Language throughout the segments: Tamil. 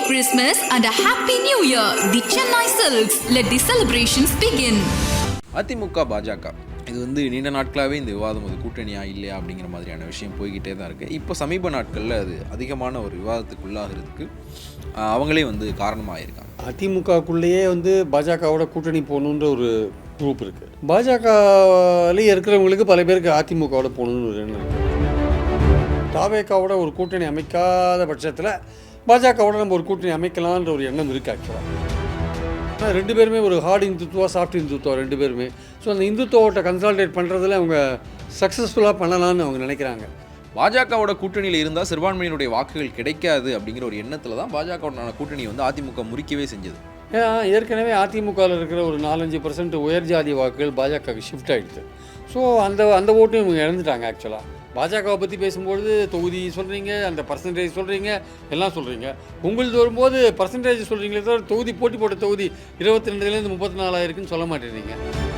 Christmas and a Happy New Year. The Chennai Silks. Let the celebrations begin. AIADMK BJP இது வந்து நீண்ட நாட்களாகவே இந்த விவாதம் அது கூட்டணியா இல்லையா அப்படிங்கிற மாதிரியான விஷயம் போய்கிட்டே தான் இருக்குது இப்போ சமீப நாட்களில் அது அதிகமான ஒரு விவாதத்துக்கு உள்ளாகிறதுக்கு ஆஹ், அவங்களே வந்து காரணமாக இருக்காங்க அதிமுகக்குள்ளேயே வந்து பாஜகவோட கூட்டணி போகணுன்ற ஒரு குரூப் இருக்குது பாஜகவிலேயே இருக்கிறவங்களுக்கு பல பேருக்கு அதிமுகவோட போகணுன்னு ஒரு எண்ணம் இருக்குது தாவேக்காவோட ஒரு கூட்டணி அமைக்காத பட்சத்தில் பாஜகவோட நம்ம ஒரு கூட்டணி அமைக்கலான்ற ஒரு எண்ணம் இருக்குது ஆக்சுவலாக ஆனால் ரெண்டு பேருமே ஒரு ஹார்ட் இந்துத்துவா சாஃப்ட் இந்துத்துவா ரெண்டு பேருமே. ஸோ அந்த இந்துத்துவோட்ட கன்சால்டேட் பண்ணுறதுல அவங்க சக்ஸஸ்ஃபுல்லாக பண்ணலாம்னு அவங்க நினைக்கிறாங்க. பாஜகவோட கூட்டணியில் இருந்தால் சிறுபான்மையினுடைய வாக்குகள் கிடைக்காது அப்படிங்கிற ஒரு எண்ணத்தில் தான் பாஜகவோட கூட்டணி வந்து அதிமுக முறிக்கவே செஞ்சது. ஏன்னா ஏற்கனவே அதிமுகவில் இருக்கிற ஒரு நாலஞ்சு பர்சன்ட் உயர் ஜாதி வாக்குகள் பாஜகவுக்கு ஷிஃப்ட் ஆகிடுது ஸோ அந்த அந்த ஓட்டும் இவங்க இழந்துட்டாங்க ஆக்சுவலாக பாஜகவை பற்றி பேசும்பொழுது தொகுதி சொல்கிறீங்க அந்த பர்சன்டேஜ் சொல்கிறீங்க எல்லாம் சொல்கிறீங்க உங்களுக்கு வரும்போது பர்சன்டேஜ் சொல்கிறீங்களே தவிர தொகுதி போட்டி போட்ட தொகுதி இருபத்தி ரெண்டுலேருந்து முப்பத்தி நாலாயிருக்குன்னு சொல்ல மாட்டேறீங்க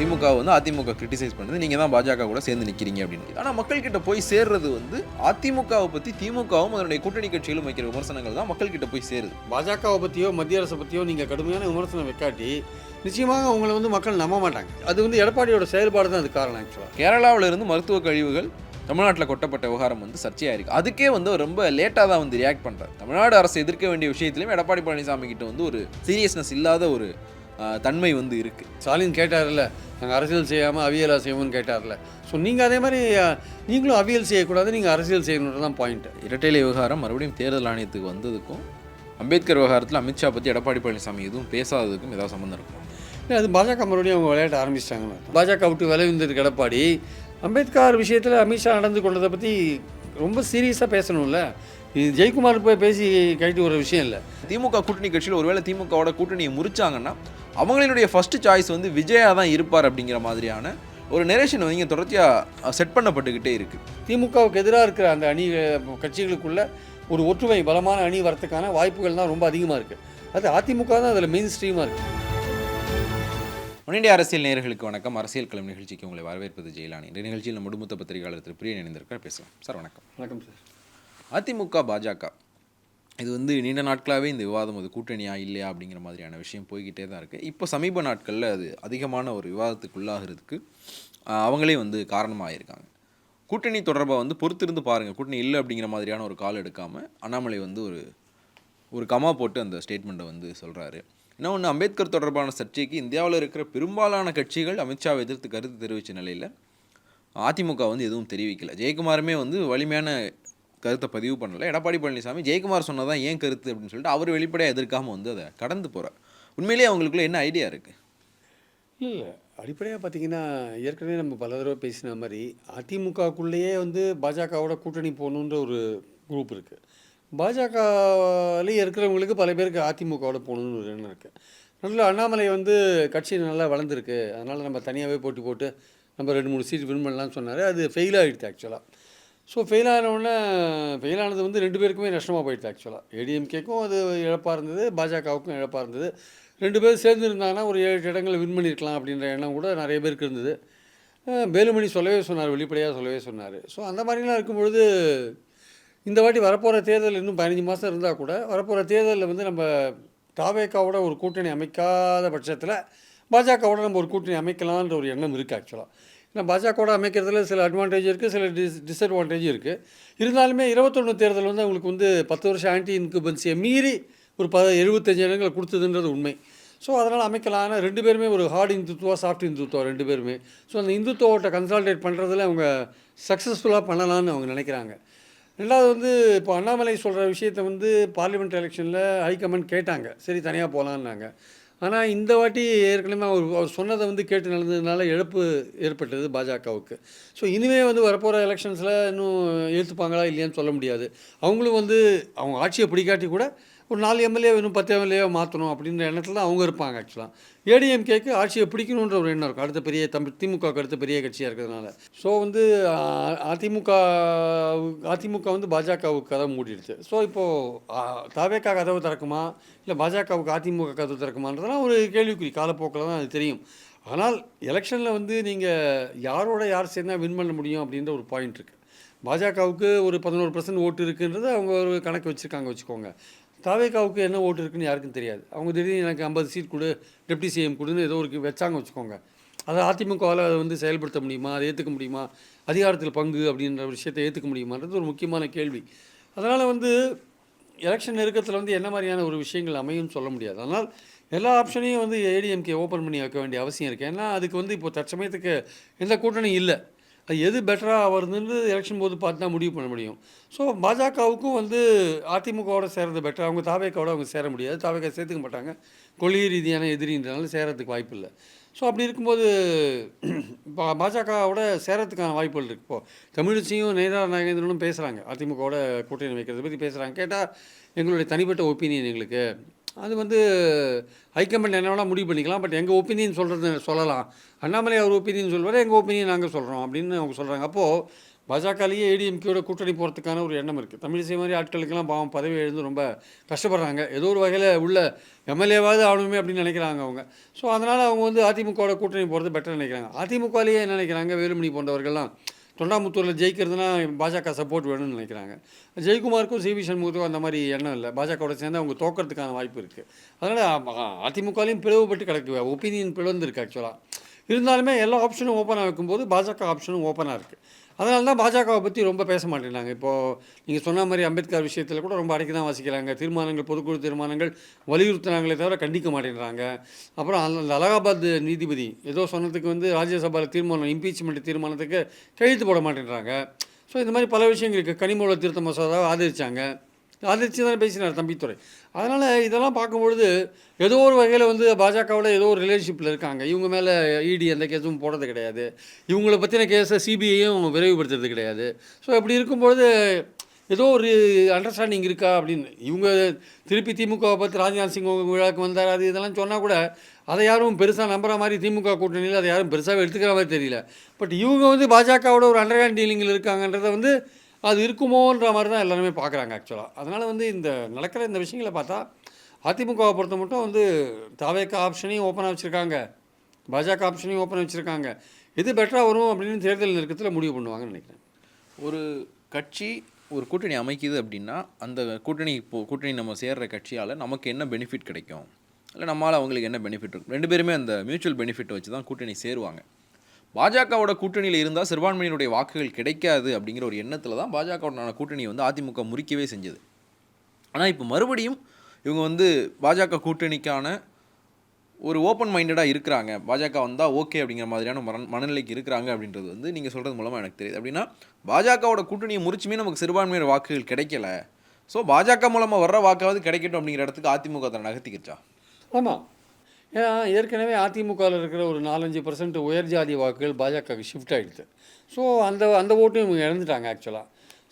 திமுக வந்து அதிமுக கிரிட்டிசைஸ் பண்ணுறது நீங்கள் தான் பாஜக கூட சேர்ந்து நிற்கிறீங்க அப்படின்னு. ஆனால் மக்கள்கிட்ட போய் சேர்றது வந்து அதிமுகவை பற்றி திமுகவும் அதனுடைய கூட்டணி கட்சிகளும் வைக்கிற விமர்சனங்கள் தான் மக்கள்கிட்ட போய் சேருது. பாஜகவை பற்றியோ மத்திய அரசை பற்றியோ நீங்கள் கடுமையான விமர்சனம் வைக்காட்டி நிச்சயமாக உங்களை வந்து மக்கள் நம்ப மாட்டாங்க. அது வந்து எடப்பாடியோட செயல்பாடு தான் அது காரணம் ஆக்சுவலாக கேரளாவில் இருந்து மருத்துவ கழிவுகள் தமிழ்நாட்டில் கொட்டப்பட்ட விவகாரம் வந்து சர்ச்சையாக இருக்குது அதுக்கே வந்து ரொம்ப லேட்டாக தான் வந்து ரியாக்ட் பண்ணுறாரு தமிழ்நாடு அரசு எதிர்க்க வேண்டிய விஷயத்திலையும் எடப்பாடி பழனிசாமி கிட்ட வந்து ஒரு சீரியஸ்னஸ் இல்லாத ஒரு தன்மை வந்து இருக்குது ஸ்டாலின் கேட்டார்ல நாங்கள் அரசியல் செய்யாமல் அவியலா செய்வோம்னு கேட்டார்ல. ஸோ நீங்கள் அதே மாதிரி நீங்களும் அவியல் செய்யக்கூடாது நீங்கள் அரசியல் செய்யணுன்றது தான் பாயிண்ட்டு இரட்டைலை விவகாரம் மறுபடியும் தேர்தல் ஆணையத்துக்கு வந்ததுக்கும் அம்பேத்கர் விவகாரத்தில் அமித்ஷா பற்றி எடப்பாடி பழனிசாமி எதுவும் பேசாததுக்கும் ஏதாவது சம்மந்தம் இருக்கும் இல்லை அது பாஜக மறுபடியும் அவங்க விளையாட்ட ஆரம்பிச்சிட்டாங்கன்னு பாஜக விட்டு விளைவிந்தது எடப்பாடி. அம்பேத்கர் விஷயத்தில் அமித்ஷா நடந்து கொண்டதை பற்றி ரொம்ப சீரியஸாக பேசணும்ல. இது ஜெயக்குமார் போய் பேசி கைட்டு ஒரு விஷயம் இல்லை. திமுக கூட்டணி கட்சியில் ஒருவேளை திமுகவோட கூட்டணியை முறிச்சாங்கன்னா அவங்களினுடைய ஃபர்ஸ்ட் சாய்ஸ் வந்து விஜயா தான் இருப்பார் அப்படிங்கிற மாதிரியான ஒரு நெரேஷன் வந்து இங்கே தொடர்ச்சியாக செட் பண்ணப்பட்டுக்கிட்டே இருக்குது திமுகவுக்கு எதிராக இருக்கிற அந்த அணி கட்சிகளுக்குள்ள ஒரு ஒற்றுமை பலமான அணி வரத்துக்கான வாய்ப்புகள் தான் ரொம்ப அதிகமாக இருக்குது அது அதிமுக தான் அதில் மெயின் ஸ்ட்ரீமாக இருக்குது முன்னிந்திய அரசியல் நேயர்களுக்கு வணக்கம். அரசியல் களம் நிகழ்ச்சிக்கு உங்களை வரவேற்பது ஜெயலானி. இந்த நிகழ்ச்சியில் நம்ம முடுமுத்த பத்திரிகையாளர் திரு பிரியன் இணைந்திருக்கார் பேசலாம் சார் வணக்கம். வணக்கம் சார். அதிமுக பாஜக. இது வந்து நீண்ட நாட்களாகவே இந்த விவாதம் அது கூட்டணியா இல்லையா அப்படிங்கிற மாதிரியான விஷயம் போய்கிட்டே தான் இருக்குது இப்போ சமீப நாட்களில் அது அதிகமான ஒரு விவாதத்துக்குள்ளாகிறதுக்கு அவங்களே வந்து காரணமாக இருக்காங்க கூட்டணி தொடர்பாக வந்து பொறுத்திருந்து பாருங்கள் கூட்டணி இல்லை அப்படிங்கிற மாதிரியான ஒரு கால் எடுக்காமல் அண்ணாமலை வந்து ஒரு ஒரு கமா போட்டு அந்த ஸ்டேட்மெண்ட்டை வந்து சொல்கிறாரு இன்னொன்று அம்பேத்கர் தொடர்பான சர்ச்சைக்கு இந்தியாவில் இருக்கிற பெரும்பாலான கட்சிகள் அமித்ஷாவை எதிர்த்து கருத்து தெரிவித்த நிலையில் அதிமுக வந்து எதுவும் தெரிவிக்கல. ஜெயக்குமாருமே வந்து வலிமையான கருத்தை பதிவு பண்ணலை. எடப்பாடி பழனிசாமி ஜெயக்குமார் சொன்னதான் ஏன் கருத்து அப்படின்னு சொல்லிட்டு அவர் வெளிப்படையாக எதிர்க்காம வந்து அதை கடந்து போகிறார் உண்மையிலேயே அவங்களுக்குள்ள என்ன ஐடியா இருக்குது இல்லை அடிப்படையாக பார்த்தீங்கன்னா ஏற்கனவே நம்ம பல தடவை பேசின மாதிரி அதிமுகக்குள்ளேயே வந்து பாஜகவோட கூட்டணி போகணுன்ற ஒரு குரூப் இருக்குது பாஜகவிலேயே இருக்கிறவங்களுக்கு பல பேருக்கு அதிமுகவோட போகணுன்னு ஒரு எண்ணம் இருக்குது நல்ல அண்ணாமலை வந்து கட்சி நல்லா வளர்ந்துருக்கு. அதனால் நம்ம தனியாகவே போட்டி போட்டு நம்ம ரெண்டு மூணு சீட் வின் பண்ணலாம்னு சொன்னார். அது ஃபெயில் ஆகிடுது ஆக்சுவலாக ஸோ ஃபெயில் ஆனவுடனே ஃபெயில் ஆனது வந்து ரெண்டு பேருக்குமே நஷ்டமாக போயிடுது ஆக்சுவலாக ஏடிஎம்கேக்கும் அது இழப்பாக இருந்தது பாஜகவுக்கும் இழப்பாக இருந்தது. ரெண்டு பேரும் சேர்ந்து இருந்தாங்கன்னா ஒரு ஏழு இடங்களில் இடங்களை வின் பண்ணியிருக்கலாம் அப்படின்ற எண்ணம் கூட நிறைய பேருக்கு இருந்தது. வேலுமணி சொல்லவே சொன்னார் வெளிப்படையாக சொல்லவே சொன்னார். ஸோ அந்த மாதிரிலாம் இருக்கும்பொழுது இந்த வாட்டி வரப்போகிற தேர்தல் இன்னும் பதினஞ்சு மாதம் இருந்தால் கூட வரப்போகிற தேர்தலில் வந்து நம்ம தாவேக்காவோட ஒரு கூட்டணி அமைக்காத பட்சத்தில் பாஜகவோட நம்ம ஒரு கூட்டணி அமைக்கலான்ற ஒரு எண்ணம் இருக்குது ஆக்சுவலாக ஏன்னா பாஜகவோட அமைக்கிறதுல சில அட்வான்டேஜ் இருக்குது சில டிஸ் டிஸ்அட்வான்டேஜ் இருக்குது இருந்தாலுமே இருபத்தொன்று தேர்தல் வந்து அவங்களுக்கு வந்து பத்து வருஷம் ஆன்டி இன்குபன்சியை மீறி ஒரு ப எழுபத்தஞ்சு இடங்களை கொடுத்ததுன்றது உண்மை. ஸோ அதனால் அமைக்கலாம் ஆனால் ரெண்டு பேருமே ஒரு ஹார்ட் இந்துத்துவா சாஃப்ட் இந்துத்துவா ரெண்டு பேருமே. ஸோ அந்த இந்துத்துவோட்ட கன்சால்டேட் பண்ணுறதுல அவங்க சக்ஸஸ்ஃபுல்லாக பண்ணலாம்னு அவங்க நினைக்கிறாங்க. ரெண்டாவது வந்து இப்போ அண்ணாமலை சொல்கிற விஷயத்தை வந்து பார்லிமெண்ட் எலெக்ஷனில் ஹைகமாண்ட் கேட்டாங்க. சரி தனியாக போகலான்னாங்க ஆனால் இந்த வாட்டி ஏற்கனவே அவர் அவர் சொன்னதை வந்து கேட்டு நடந்ததுனால இழப்பு ஏற்பட்டது பாஜகவுக்கு. ஸோ இனிமேல் வந்து வரப்போகிற எலெக்ஷன்ஸில் இன்னும் ஏற்றுப்பாங்களா இல்லையான்னு சொல்ல முடியாது. அவங்களும் வந்து அவங்க ஆட்சியை பிடிக்காட்டி கூட ஒரு நாலு எம்எல்ஏ இன்னும் பத்து எம்எல்ஏ மாற்றணும் அப்படின்ற எண்ணத்தில் தான் அவங்க இருப்பாங்க ஆக்சுவலாக ஏடிஎம்கேக்கு ஆட்சியை பிடிக்கணுன்ற ஒரு எண்ணம் இருக்கும் அடுத்த பெரிய தமிழ் திமுக அடுத்த பெரிய கட்சியாக இருக்கிறதுனால. ஸோ வந்து அதிமுக அதிமுக வந்து பாஜகவுக்கு கதவு மூடிடுச்சு. ஸோ இப்போது தாவேக்கா கதவு திறக்குமா? இல்லை பாஜகவுக்கு அதிமுக கதவு திறக்குமான்றதெல்லாம் ஒரு கேள்விக்குறி. காலப்போக்கில் தான் அது தெரியும். ஆனால் எலெக்ஷனில் வந்து நீங்கள் யாரோட யார் சேர்ந்தா வின் பண்ண முடியும் அப்படின்ற ஒரு பாயிண்ட் இருக்குது பாஜகவுக்கு ஒரு பதினோரு பர்சன்ட் ஓட்டு இருக்குன்றது அவங்க ஒரு கணக்கு வச்சுருக்காங்க வச்சுக்கோங்க. தாவேகாவுக்கு என்ன ஓட்டு இருக்குன்னு யாருக்கும் தெரியாது. அவங்க திடீர்னு எனக்கு ஐம்பது சீட் கொடு டெப்டி சிஎம் கொடுன்னு ஏதோ ஒரு வச்சாங்க வச்சுக்கோங்க. அதை அதிமுகவால் அதை வந்து செயல்படுத்த முடியுமா? அதை ஏற்றுக்க முடியுமா? அதிகாரத்தில் பங்கு அப்படின்ற விஷயத்தை ஏற்றுக்க முடியுமான்றது ஒரு முக்கியமான கேள்வி. அதனால் வந்து எலெக்ஷன் நெருக்கத்தில் வந்து என்ன மாதிரியான ஒரு விஷயங்கள் அமையும்னு சொல்ல முடியாது. அதனால் எல்லா ஆப்ஷனையும் வந்து ஏடிஎம்கே ஓப்பன் பண்ணி வைக்க வேண்டிய அவசியம் இருக்குது ஏன்னா அதுக்கு வந்து இப்போ தற்சமயத்துக்கு எந்த கூட்டணியும் இல்லை. எது பெட்டராக வருதுன்னு எலெக்ஷன் போது பார்த்து தான் முடிவு பண்ண முடியும். ஸோ பாஜகவுக்கும் வந்து அதிமுகவோட சேர்றது பெட்டர் அவங்க தாவேக்காவோட அவங்க சேர முடியாது. தாவேக்கா சேர்த்துக்க மாட்டாங்க. கொள்கை ரீதியான எதிரின்றனால சேரத்துக்கு வாய்ப்பு இல்லை. ஸோ அப்படி இருக்கும்போது இப்போ பாஜகவோட சேரத்துக்கான வாய்ப்புகள் இருக்குது இப்போது தமிழிசையும் நேரா நாகேந்திரனும் பேசுகிறாங்க அதிமுகவோட கூட்டணி வைக்கிறத பற்றி பேசுகிறாங்க கேட்டால் எங்களுடைய தனிப்பட்ட ஒப்பீனியன் எங்களுக்கு. அது வந்து ஹைகமாண்ட் என்ன வேணால் முடிவு பண்ணிக்கலாம். பட் எங்கள் ஒப்பீனியன் சொல்கிறது சொல்லலாம். அண்ணாமலை அவர் ஒப்பீனியன் சொல்வார் எங்கள் ஒப்பீனியன் நாங்கள் சொல்கிறோம் அப்படின்னு அவங்க சொல்கிறாங்க அப்போது பாஜகலேயே ஏடிஎம்கேயோட கூட்டணி போகிறதுக்கான ஒரு எண்ணம் இருக்குது தமிழிசை மாதிரி ஆட்களுக்கெல்லாம் பாவம் பதவி எழுந்து ரொம்ப கஷ்டப்படுறாங்க. ஏதோ ஒரு வகையில் உள்ள எம்எல்ஏவாவது ஆகணுமே அப்படின்னு நினைக்கிறாங்க அவங்க. ஸோ அதனால் அவங்க வந்து அதிமுகவோட கூட்டணி போகிறது பெட்டர் நினைக்கிறாங்க. அதிமுகலேயே என்ன நினைக்கிறாங்க? வேலுமணி போன்றவர்கள்லாம். தொண்டாமுத்தூரில் ஜெயிக்கிறதுனா பாஜக சப்போர்ட் வேணும்னு நினைக்கிறாங்க. ஜெயக்குமாருக்கும் சி வி சண்முகத்துக்கும் அந்த மாதிரி எண்ணம் இல்லை. பாஜகவோட சேர்ந்து அவங்க தோக்கிறதுக்கான வாய்ப்பு இருக்குது அதனால் அதிமுகலையும் பிளவுபட்டு கிடக்கு. ஒப்பீனியன் பிளவுந்துருக்கு ஆக்சுவலாக இருந்தாலுமே எல்லா ஆப்ஷனும் ஓப்பனாக இருக்கும்போது பாஜக ஆப்ஷனும் ஓப்பனாக இருக்குது அதனால தான் பாஜகவை பற்றி ரொம்ப பேச மாட்டேங்கிறாங்க. இப்போது நீங்கள் சொன்ன மாதிரி அம்பேத்கர் விஷயத்தில் கூட ரொம்ப அடக்கி தான் வாசிக்கிறாங்க. தீர்மானங்கள் பொதுக்குழு தீர்மானங்கள் வலியுறுத்துனாங்களே தவிர கண்டிக்க மாட்டேங்கிறாங்க. அப்புறம் அந்த அந்த அலகாபாத் நீதிபதி ஏதோ சொன்னதுக்கு வந்து ராஜ்யசபாவில் தீர்மானம் இம்பீச்மெண்ட் தீர்மானத்துக்கு கையெழுத்து போட மாட்டேங்கிறாங்க. ஸோ இந்த மாதிரி பல விஷயங்கள் இருக்குது கனிமூல திருத்த மசோதாவை அதை வச்சு தானே பேசினார் தம்பித்துறை அதனால் இதெல்லாம் பார்க்கும்பொழுது ஏதோ ஒரு வகையில் வந்து பாஜகவோட ஏதோ ஒரு ரிலேஷன்ஷிப்பில் இருக்காங்க. இவங்க மேலே இடி எந்த கேஸும் போடுறது கிடையாது. இவங்கள பற்றின கேஸை சிபிஐயும் விரைவுபடுத்துறது கிடையாது. ஸோ இப்படி இருக்கும்பொழுது ஏதோ ஒரு அண்டர்ஸ்டாண்டிங் இருக்கா அப்படின்னு. இவங்க திருப்பி திமுகவை பற்றி ராஜ்நாத் சிங் விழாக்கு வந்தார் அது இதெல்லாம் சொன்னால் கூட அதை யாரும் பெருசாக நம்புற மாதிரி திமுக கூட்டணியில் அதை யாரும் பெருசாக எடுத்துக்கிற மாதிரி தெரியல. பட் இவங்க வந்து பாஜகவோட ஒரு அண்டர்ஹேண்ட் டீலிங்கில் இருக்காங்கன்றதை வந்து அது இருக்குமோன்ற மாதிரி தான் எல்லாருமே பார்க்குறாங்க ஆக்சுவலாக அதனால் வந்து இந்த நடக்கிற இந்த விஷயங்களை பார்த்தா அதிமுகவை பொறுத்த மட்டும் வந்து தாவேக்க ஆப்ஷனையும் ஓப்பனாக வச்சுருக்காங்க. பாஜக ஆப்ஷனையும் ஓப்பனாக வச்சுருக்காங்க. எது பெட்டராக வரும் அப்படின்னு தேர்தல் நெருக்கத்தில் முடிவு பண்ணுவாங்கன்னு நினைக்கிறேன். ஒரு கட்சி ஒரு கூட்டணி அமைக்குது அப்படின்னா அந்த கூட்டணி இப்போ கூட்டணி நம்ம சேர்கிற கட்சியால் நமக்கு என்ன பெனிஃபிட் கிடைக்கும்? இல்லை நம்மளால் அவங்களுக்கு என்ன பெனிஃபிட் இருக்கும்? ரெண்டு பேருமே அந்த மியூச்சுவல் பெனிஃபிட் வச்சு தான் கூட்டணி சேருவாங்க. பாஜகவோட கூட்டணியில் இருந்தால் சிறுபான்மையினுடைய வாக்குகள் கிடைக்காது அப்படிங்கிற ஒரு எண்ணத்தில் தான் பாஜகவோட கூட்டணியை வந்து அதிமுக முறிக்கவே செஞ்சது. ஆனால் இப்போ மறுபடியும் இவங்க வந்து பாஜக கூட்டணிக்கான ஒரு ஓப்பன் மைண்டடாக இருக்கிறாங்க. பாஜக வந்தால் ஓகே அப்படிங்கிற மாதிரியான மன மனநிலைக்கு இருக்கிறாங்க அப்படின்றது வந்து நீங்கள் சொல்கிறது மூலமாக எனக்கு தெரியுது. அப்படின்னா பாஜகவோட கூட்டணியை முறிச்சுமே நமக்கு சிறுபான்மையினர் வாக்குகள் கிடைக்கல. ஸோ பாஜக மூலமாக வர்ற வாக்காவது கிடைக்கட்டும் அப்படிங்கிற இடத்துக்கு அதிமுக தன்னை நகர்த்திக்கிச்சா? ஆமாம் ஏன்னா ஏற்கனவே அதிமுகவில் இருக்கிற ஒரு நாலஞ்சு பர்சன்ட் உயர் ஜாதி வாக்குகள் பாஜகவுக்கு ஷிஃப்ட் ஆகிடுது ஸோ அந்த அந்த ஓட்டும் இவங்க இழந்துட்டாங்க ஆக்சுவலாக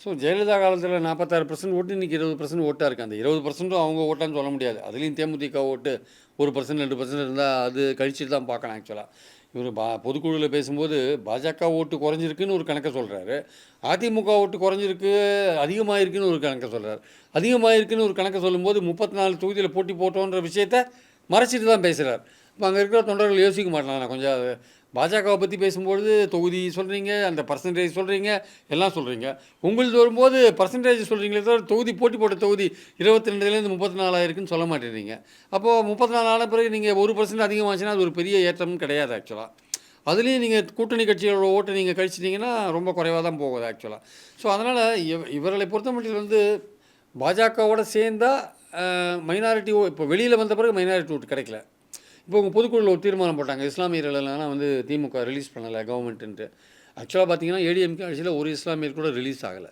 ஸோ ஜெயலலிதா காலத்தில் நாற்பத்தாறு பர்சன்ட் ஓட்டு இன்றைக்கி இருபது பர்சன்ட் ஓட்டாக இருக்குது அந்த இருபது பர்சன்ட்டும் அவங்க ஓட்டான்னு சொல்ல முடியாது. அதுலேயும் தேமுதிக ஓட்டு ஒரு பர்சன்ட் ரெண்டு பர்சன்ட் இருந்தால் அது கழிச்சிட்டு தான் பார்க்கணும் ஆக்சுவலாக இவர் பா பொதுக்குழுவில் பேசும்போது பாஜக ஓட்டு குறைஞ்சிருக்குன்னு ஒரு கணக்கை சொல்கிறாரு அதிமுக ஓட்டு குறைஞ்சிருக்கு அதிகமாக இருக்குன்னு ஒரு கணக்கை சொல்கிறார் அதிகமாக இருக்குன்னு ஒரு கணக்கை சொல்லும்போது முப்பத்தி நாலு தொகுதியில் போட்டி போட்டோன்ற விஷயத்த மறைச்சிட்டு தான் பேசுகிறார் இப்போ அங்கே இருக்கிற தொண்டர்கள் யோசிக்க மாட்டாங்க. நான் கொஞ்சம் பாஜகவை பற்றி பேசும்பொழுது தொகுதி சொல்கிறீங்க அந்த பர்சன்டேஜ் சொல்கிறீங்க எல்லாம் சொல்கிறீங்க உங்களுக்கு வரும்போது பர்சன்டேஜ் சொல்கிறீங்களே தவிர தொகுதி போட்டி போட்ட தொகுதி இருபத்தி ரெண்டுலேருந்து முப்பத்தி நாலாயிருக்குன்னு சொல்ல மாட்டேறீங்க அப்போது முப்பத்தி நாலு ஆன பிறகு நீங்கள் ஒரு பர்சன்ட் அதிகமாச்சுன்னா அது ஒரு பெரிய ஏற்றம்னு கிடையாது ஆக்சுவலாக அதுலேயும் நீங்கள் கூட்டணி கட்சிகளோட ஓட்டை நீங்கள் கழிச்சிட்டிங்கன்னா ரொம்ப குறைவாக தான் போகுது ஆக்சுவலாக ஸோ அதனால் இவ இவர்களை பொறுத்த மட்டும் வந்து பாஜகவோட சேர்ந்தால் மைனாரிட்டி இப்போ வெளியில் வந்த பிறகு மைனாரிட்டி ஓட்டு கிடைக்கல. இப்போ உங்கள் பொதுக்குழுவில் ஒரு தீர்மானம் போட்டாங்க இஸ்லாமியர்களெல்லாம் வந்து திமுக ரிலீஸ் பண்ணலை கவர்மெண்ட்டுன்ட்டு ஆக்சுவலாக பார்த்தீங்கன்னா ஏடிஎம்கே ஆட்சியில் ஒரு இஸ்லாமியர் கூட ரிலீஸ் ஆகலை.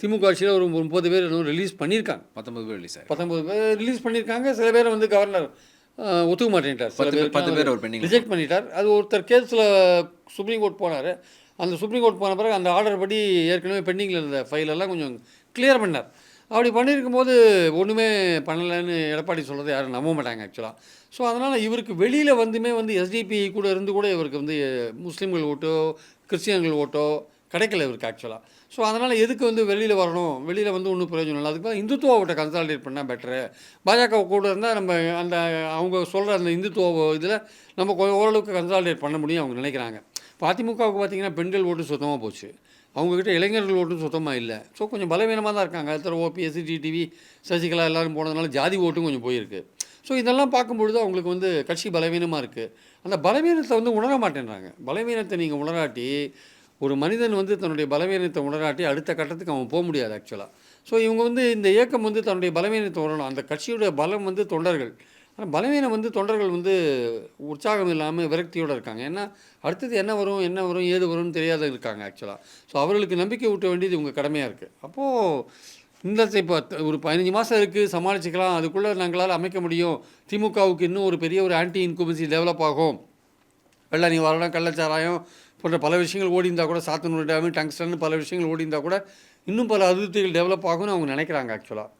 திமுக ஆட்சியில் ஒரு முப்பது பேர் இன்னும் ரிலீஸ் பண்ணியிருக்காங்க. பத்தொன்பது பேர் ரிலீஸ் பத்தொம்பது பேர் ரிலீஸ் பண்ணியிருக்காங்க சில பேர் வந்து கவர்னர் ஒத்துக்க மாட்டேன்ட்டார். சில பத்து பேர்- ரிஜெக்ட் பண்ணிட்டார். அது ஒருத்தர் கேஸில் சுப்ரீம் கோர்ட் போனார். அந்த சுப்ரீம் கோர்ட் போன பிறகு அந்த ஆர்டர் படி ஏற்கனவே பெண்டிங்கில் இருந்த ஃபைல் எல்லாம் கொஞ்சம் கிளியர் பண்ணார். அப்படி பண்ணியிருக்கும் போது ஒன்றுமே பண்ணலைன்னு எடப்பாடி சொல்கிறத யாரும் நம்ப மாட்டாங்க ஆக்சுவலாக ஸோ அதனால் இவருக்கு வெளியில் வந்துமே வந்து எஸ்டிபி கூட இருந்து கூட இவருக்கு வந்து முஸ்லீம்கள் ஓட்டோ கிறிஸ்டியன்கள் ஓட்டோ கிடைக்கல இவருக்கு ஆக்சுவலாக ஸோ அதனால் எதுக்கு வந்து வெளியில் வரணும்? வெளியில் வந்து ஒன்றும் பிரயோஜனம் இல்லை. அதுக்கு இந்துத்துவ ஓட்டை கன்சால்டேட் பண்ணால் பெட்டரு பாஜக கூட இருந்தால் நம்ம அந்த அவங்க சொல்கிற அந்த இந்துத்துவ இதில் நம்ம ஓரளவுக்கு கன்சால்டேட் பண்ண முடியும் அவங்க நினைக்கிறாங்க. இப்போ அதிமுகவுக்கு பார்த்திங்கன்னா பெண்கள் ஓட்டு சுத்தமாக போச்சு. அவங்கக்கிட்ட இளைஞர்கள் ஓட்டும் சுத்தமாக இல்லை. ஸோ கொஞ்சம் பலவீனமாக தான் இருக்காங்க. அடுத்த ஓபிஎஸ் டிடிவி சசிகலா எல்லோரும் போனதுனால ஜாதி ஓட்டும் கொஞ்சம் போயிருக்கு. ஸோ இதெல்லாம் பார்க்கும்பொழுது அவங்களுக்கு வந்து கட்சி பலவீனமாக இருக்குது அந்த பலவீனத்தை வந்து உணர மாட்டேன்றாங்க. பலவீனத்தை நீங்கள் உணராட்டி ஒரு மனிதன் வந்து தன்னுடைய பலவீனத்தை உணராட்டி அடுத்த கட்டத்துக்கு அவன் போக முடியாது ஆக்சுவலாக ஸோ இவங்க வந்து இந்த இயக்கம் வந்து தன்னுடைய பலவீனத்தை உணரணும். அந்த கட்சியோட பலம் வந்து தொண்டர்கள். ஆனால் பலவீனம் வந்து தொண்டர்கள் வந்து உற்சாகம் இல்லாமல் விரக்தியோடு இருக்காங்க. ஏன்னா அடுத்தது என்ன வரும் என்ன வரும் ஏது வரும்னு தெரியாத இருக்காங்க ஆக்சுவலாக ஸோ அவர்களுக்கு நம்பிக்கை ஊட்ட வேண்டியது உங்கள் கடமையாக இருக்குது அப்போது இந்த இப்போ ஒரு பதினஞ்சு மாதம் இருக்குது சமாளிச்சுக்கலாம். அதுக்குள்ளே நாங்களால் அமைக்க முடியும். திமுகவுக்கு இன்னும் ஒரு பெரிய ஒரு ஆன்டி இன்குபன்சி டெவலப் ஆகும். வெள்ள நிவாரணம் கள்ளச்சாராயம் போன்ற பல விஷயங்கள் ஓடி இருந்தால் கூட சாத்தனூர் டேமு டங்ஸ்டன் பல விஷயங்கள் ஓடி இருந்தால் கூட இன்னும் பல அதிருப்திகள் டெவலப் ஆகும்னு அவங்க நினைக்கிறாங்க ஆக்சுவலாக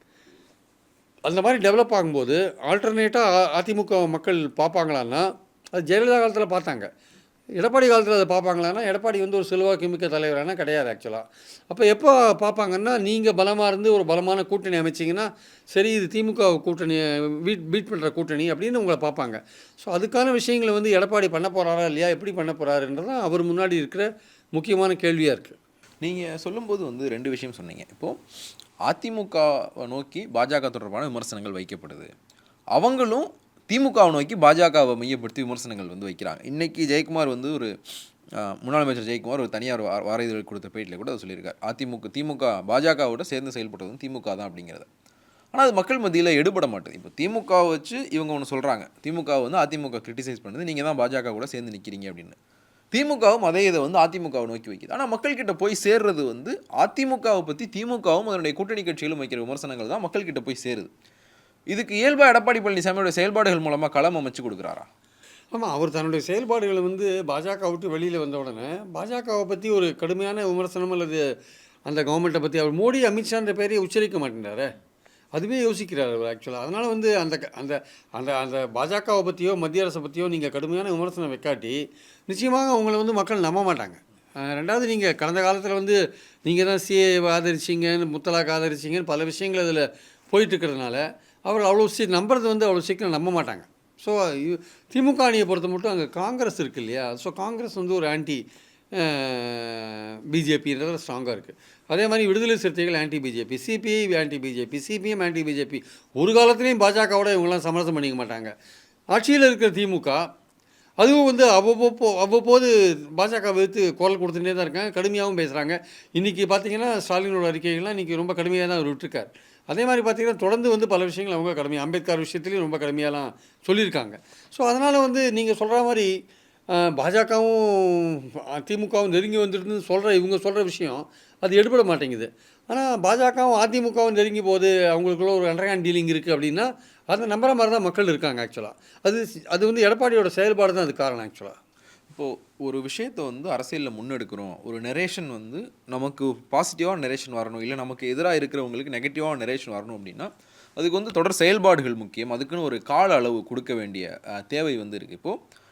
அந்த மாதிரி டெவலப் ஆகும்போது ஆல்டர்னேட்டாக அதிமுக மக்கள் பார்ப்பாங்களான்னா அது ஜெயலலிதா காலத்தில் பார்த்தாங்க. எடப்பாடி காலத்தில் அதை பார்ப்பாங்களான்னா எடப்பாடி வந்து ஒரு செல்வாக்கு மிக்க தலைவரானா கிடையாது ஆக்சுவலாக அப்போ எப்போ பார்ப்பாங்கன்னா நீங்கள் பலமாக இருந்து ஒரு பலமான கூட்டணி அமைச்சிங்கன்னா சரி இது திமுக கூட்டணி பீட் பீட் பண்ணுற கூட்டணி அப்படின்னு உங்களை பார்ப்பாங்க. ஸோ அதுக்கான விஷயங்களை வந்து எடப்பாடி பண்ண போகிறாரா இல்லையா எப்படி பண்ண போகிறாருன்றது தான் அவர் முன்னாடி இருக்கிற முக்கியமான கேள்வியாக இருக்குது நீங்கள் சொல்லும்போது வந்து ரெண்டு விஷயம் சொன்னீங்க. இப்போது அதிமுகவை நோக்கி பாஜக தொடர்பான விமர்சனங்கள் வைக்கப்படுது. அவங்களும் திமுகவை நோக்கி பாஜகவை மையப்படுத்தி விமர்சனங்கள் வந்து வைக்கிறாங்க. இன்றைக்கி ஜெயக்குமார் வந்து ஒரு முன்னாள் அமைச்சர் ஜெயக்குமார் ஒரு தனியார் வார இதழ் கொடுத்த பேட்டியில் கூட அதை சொல்லியிருக்கார். அதிமுக திமுக பாஜகவோட சேர்ந்து செயல்பட்டது வந்து திமுக தான் அப்படிங்கிறத. ஆனால் அது மக்கள் மத்தியில் எடுபட மாட்டேது. இப்போ திமுக வச்சு இவங்க ஒன்று சொல்கிறாங்க திமுக வந்து அதிமுக கிரிட்டிசைஸ் பண்ணுது. நீங்கள் தான் பாஜக கூட சேர்ந்து நிற்கிறீங்க அப்படின்னு. திமுகவும் அதே இதை வந்து அதிமுகவை நோக்கி வைக்குது. ஆனால் மக்கள்கிட்ட போய் சேர்றது வந்து அதிமுகவை பற்றி திமுகவும் அதனுடைய கூட்டணி கட்சிகளும் வைக்கிற விமர்சனங்கள் தான் மக்கள்கிட்ட போய் சேருது. இதுக்கு இயல்பாக எடப்பாடி பழனிசாமியோட செயல்பாடுகள் மூலமாக களம் அமைச்சு கொடுக்குறாரா? ஆமாம் அவர் தன்னுடைய செயல்பாடுகளை வந்து பாஜக விட்டு வெளியில் வந்த உடனே பாஜகவை பற்றி ஒரு கடுமையான விமர்சனம் அல்லது அந்த கவர்மெண்ட்டை பற்றி அவர் மோடி அமித்ஷான்ற பேரையை உச்சரிக்க மாட்டேங்கிறாரே அதுவே யோசிக்கிறார் அவர் ஆக்சுவலாக அதனால் வந்து அந்த க- அந்த அந்த அந்த பாஜகவை பற்றியோ மத்திய அரசை பற்றியோ நீங்கள் கடுமையான விமர்சனம் வைக்காட்டி நிச்சயமாக அவங்கள வந்து மக்கள் நம்ப மாட்டாங்க. ரெண்டாவது நீங்கள் கடந்த காலத்தில் வந்து நீங்கள் தான் சிஏ ஆதரிச்சிங்கன்னு முத்தலாக் ஆதரிச்சிங்கன்னு பல விஷயங்கள் அதில் போயிட்டுருக்கிறதுனால அவர் அவ்வளோ சீ நம்புறது வந்து அவ்வளோ சீக்கிரம் நம்ப மாட்டாங்க. ஸோ திமுக அணியை பொறுத்த மட்டும் அங்கே காங்கிரஸ் இருக்குது இல்லையா? ஸோ காங்கிரஸ் வந்து ஒரு ஆன்டி பிஜேபின்றது ஸ்ட்ராங்காக இருக்குது அதே மாதிரி விடுதலை சிறுத்தைகள் anti BJP CPI anti BJP CPM anti BJP ஒரு காலத்துலேயும் பாஜகவோட இவங்கெல்லாம் சமரசம் பண்ணிக்க மாட்டாங்க. ஆட்சியில் இருக்கிற திமுக அதுவும் வந்து அவ்வப்போ அவ்வப்போது பாஜக எதிர்த்து குரல் கொடுத்துட்டே தான் இருக்காங்க. கடுமையாகவும் பேசுகிறாங்க இன்றைக்கி பார்த்தீங்கன்னா ஸ்டாலினோட அறிக்கைகள்லாம் இன்றைக்கி ரொம்ப கடுமையாக தான் அவர் விட்டுருக்கார். அதே மாதிரி பார்த்திங்கன்னா தொடர்ந்து வந்து பல விஷயங்கள் அவங்க கடுமையாக அம்பேத்கர் விஷயத்துலையும் ரொம்ப கடுமையாலாம் சொல்லியிருக்காங்க. ஸோ அதனால் வந்து நீங்கள் சொல்கிற மாதிரி பாஜகவும் திமுகவும் நெருங்கி வந்துட்டுன்னு சொல்கிற இவங்க சொல்கிற விஷயம் அது எடுபட மாட்டேங்குது. ஆனால் பாஜகவும் அதிமுகவும் நெருங்கி போகுது. அவங்களுக்குள்ள ஒரு அண்டர்ஹேண்ட் டீலிங் இருக்குது அப்படின்னா அதை நம்புற மாதிரி தான் மக்கள் இருக்காங்க ஆக்சுவலாக அது அது வந்து எடப்பாடியோட செயல்பாடு தான் அது காரணம் ஆக்சுவலாக இப்போது ஒரு விஷயத்தை வந்து அரசியலில் முன்னெடுக்கிறோம். ஒரு நெரேஷன் வந்து நமக்கு பாசிட்டிவாக நெரேஷன் வரணும். இல்லை நமக்கு எதிராக இருக்கிறவங்களுக்கு நெகட்டிவாக நெரேஷன் வரணும் அப்படின்னா அதுக்கு வந்து தொடர் செயல்பாடுகள் முக்கியம். அதுக்குன்னு ஒரு கால அளவு கொடுக்க வேண்டிய தேவை வந்து இருக்குது இப்போது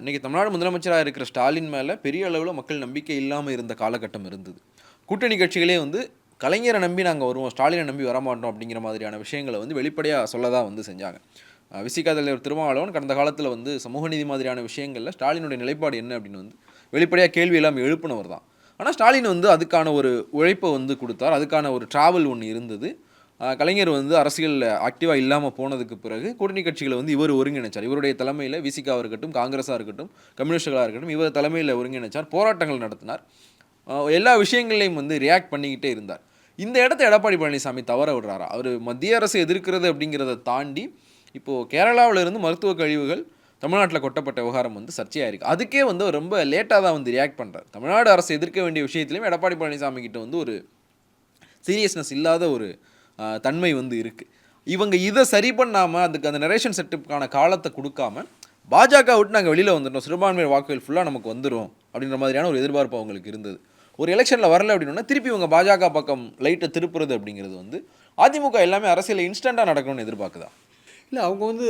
இன்றைக்கி தமிழ்நாடு முதலமைச்சராக இருக்கிற ஸ்டாலின் மேலே பெரிய அளவில் மக்கள் நம்பிக்கை இல்லாமல் இருந்த காலகட்டம் இருந்தது. கூட்டணி கட்சிகளே வந்து கலைஞரை நம்பி நாங்கள் வருவோம் ஸ்டாலினை நம்பி வரமாட்டோம் அப்படிங்கிற மாதிரியான விஷயங்களை வந்து வெளிப்படையாக சொல்ல தான் வந்து செஞ்சாங்க. விசிகா தலைவர் திருமாவளவன் கடந்த காலத்தில் வந்து சமூக நீதி மாதிரியான விஷயங்களில் ஸ்டாலினுடைய நிலைப்பாடு என்ன அப்படின்னு வந்து வெளிப்படையாக கேள்வி எல்லாம் எழுப்பினவர் தான். ஆனால் ஸ்டாலின் வந்து அதுக்கான ஒரு உழைப்பை வந்து கொடுத்தார் அதுக்கான ஒரு டிராவல் ஒன்று இருந்தது. கலைஞர் வந்து அரசியலில் ஆக்டிவாக இல்லாமல் போனதுக்கு பிறகு கூட்டணி கட்சிகளை வந்து இவர் ஒருங்கிணைச்சார். இவருடைய தலைமையில் விசிகாவாக இருக்கட்டும் காங்கிரஸாக இருக்கட்டும் கம்யூனிஸ்டுகளாக இருக்கட்டும் இவர் தலைமையில் ஒருங்கிணைச்சார் போராட்டங்கள் நடத்தினார். எல்லா விஷயங்களையும் வந்து ரியாக்ட் பண்ணிக்கிட்டே இருந்தார். இந்த இடத்த எடப்பாடி பழனிசாமி தவற விடுறாரா? அவர் மத்திய அரசு எதிர்க்கிறது அப்படிங்கிறத தாண்டி இப்போது கேரளாவில் இருந்து மருத்துவ கழிவுகள் தமிழ்நாட்டில் கொட்டப்பட்ட விவகாரம் வந்து சர்ச்சையாக இருக்குது அதுக்கே வந்து ரொம்ப லேட்டாக தான் வந்து ரியாக்ட் பண்ணுறார் தமிழ்நாடு அரசு எதிர்க்க வேண்டிய விஷயத்திலையும் எடப்பாடி பழனிசாமி கிட்ட வந்து ஒரு சீரியஸ்னஸ் இல்லாத ஒரு தன்மை வந்து இருக்குது இவங்க இதை சரி பண்ணாமல் அதுக்கு அந்த நரேஷன் செட்டப்புக்கான காலத்தை கொடுக்காம பாஜக விட்டு நாங்கள் வெளியில் வந்துட்டோம் சிறுபான்மையர் வாக்குகள் ஃபுல்லாக நமக்கு வந்துடும் அப்படின்ற மாதிரியான ஒரு எதிர்பார்ப்பு அவங்களுக்கு இருந்தது. ஒரு எலெக்ஷனில் வரல அப்படின்னா திருப்பி இவங்க பாஜக பக்கம் லைட்டை திருப்புறது அப்படிங்கிறது வந்து அதிமுக எல்லாமே அரசியலில் இன்ஸ்டண்ட்டாக நடக்கணும்னு எதிர்பார்க்குதா? இல்லை அவங்க வந்து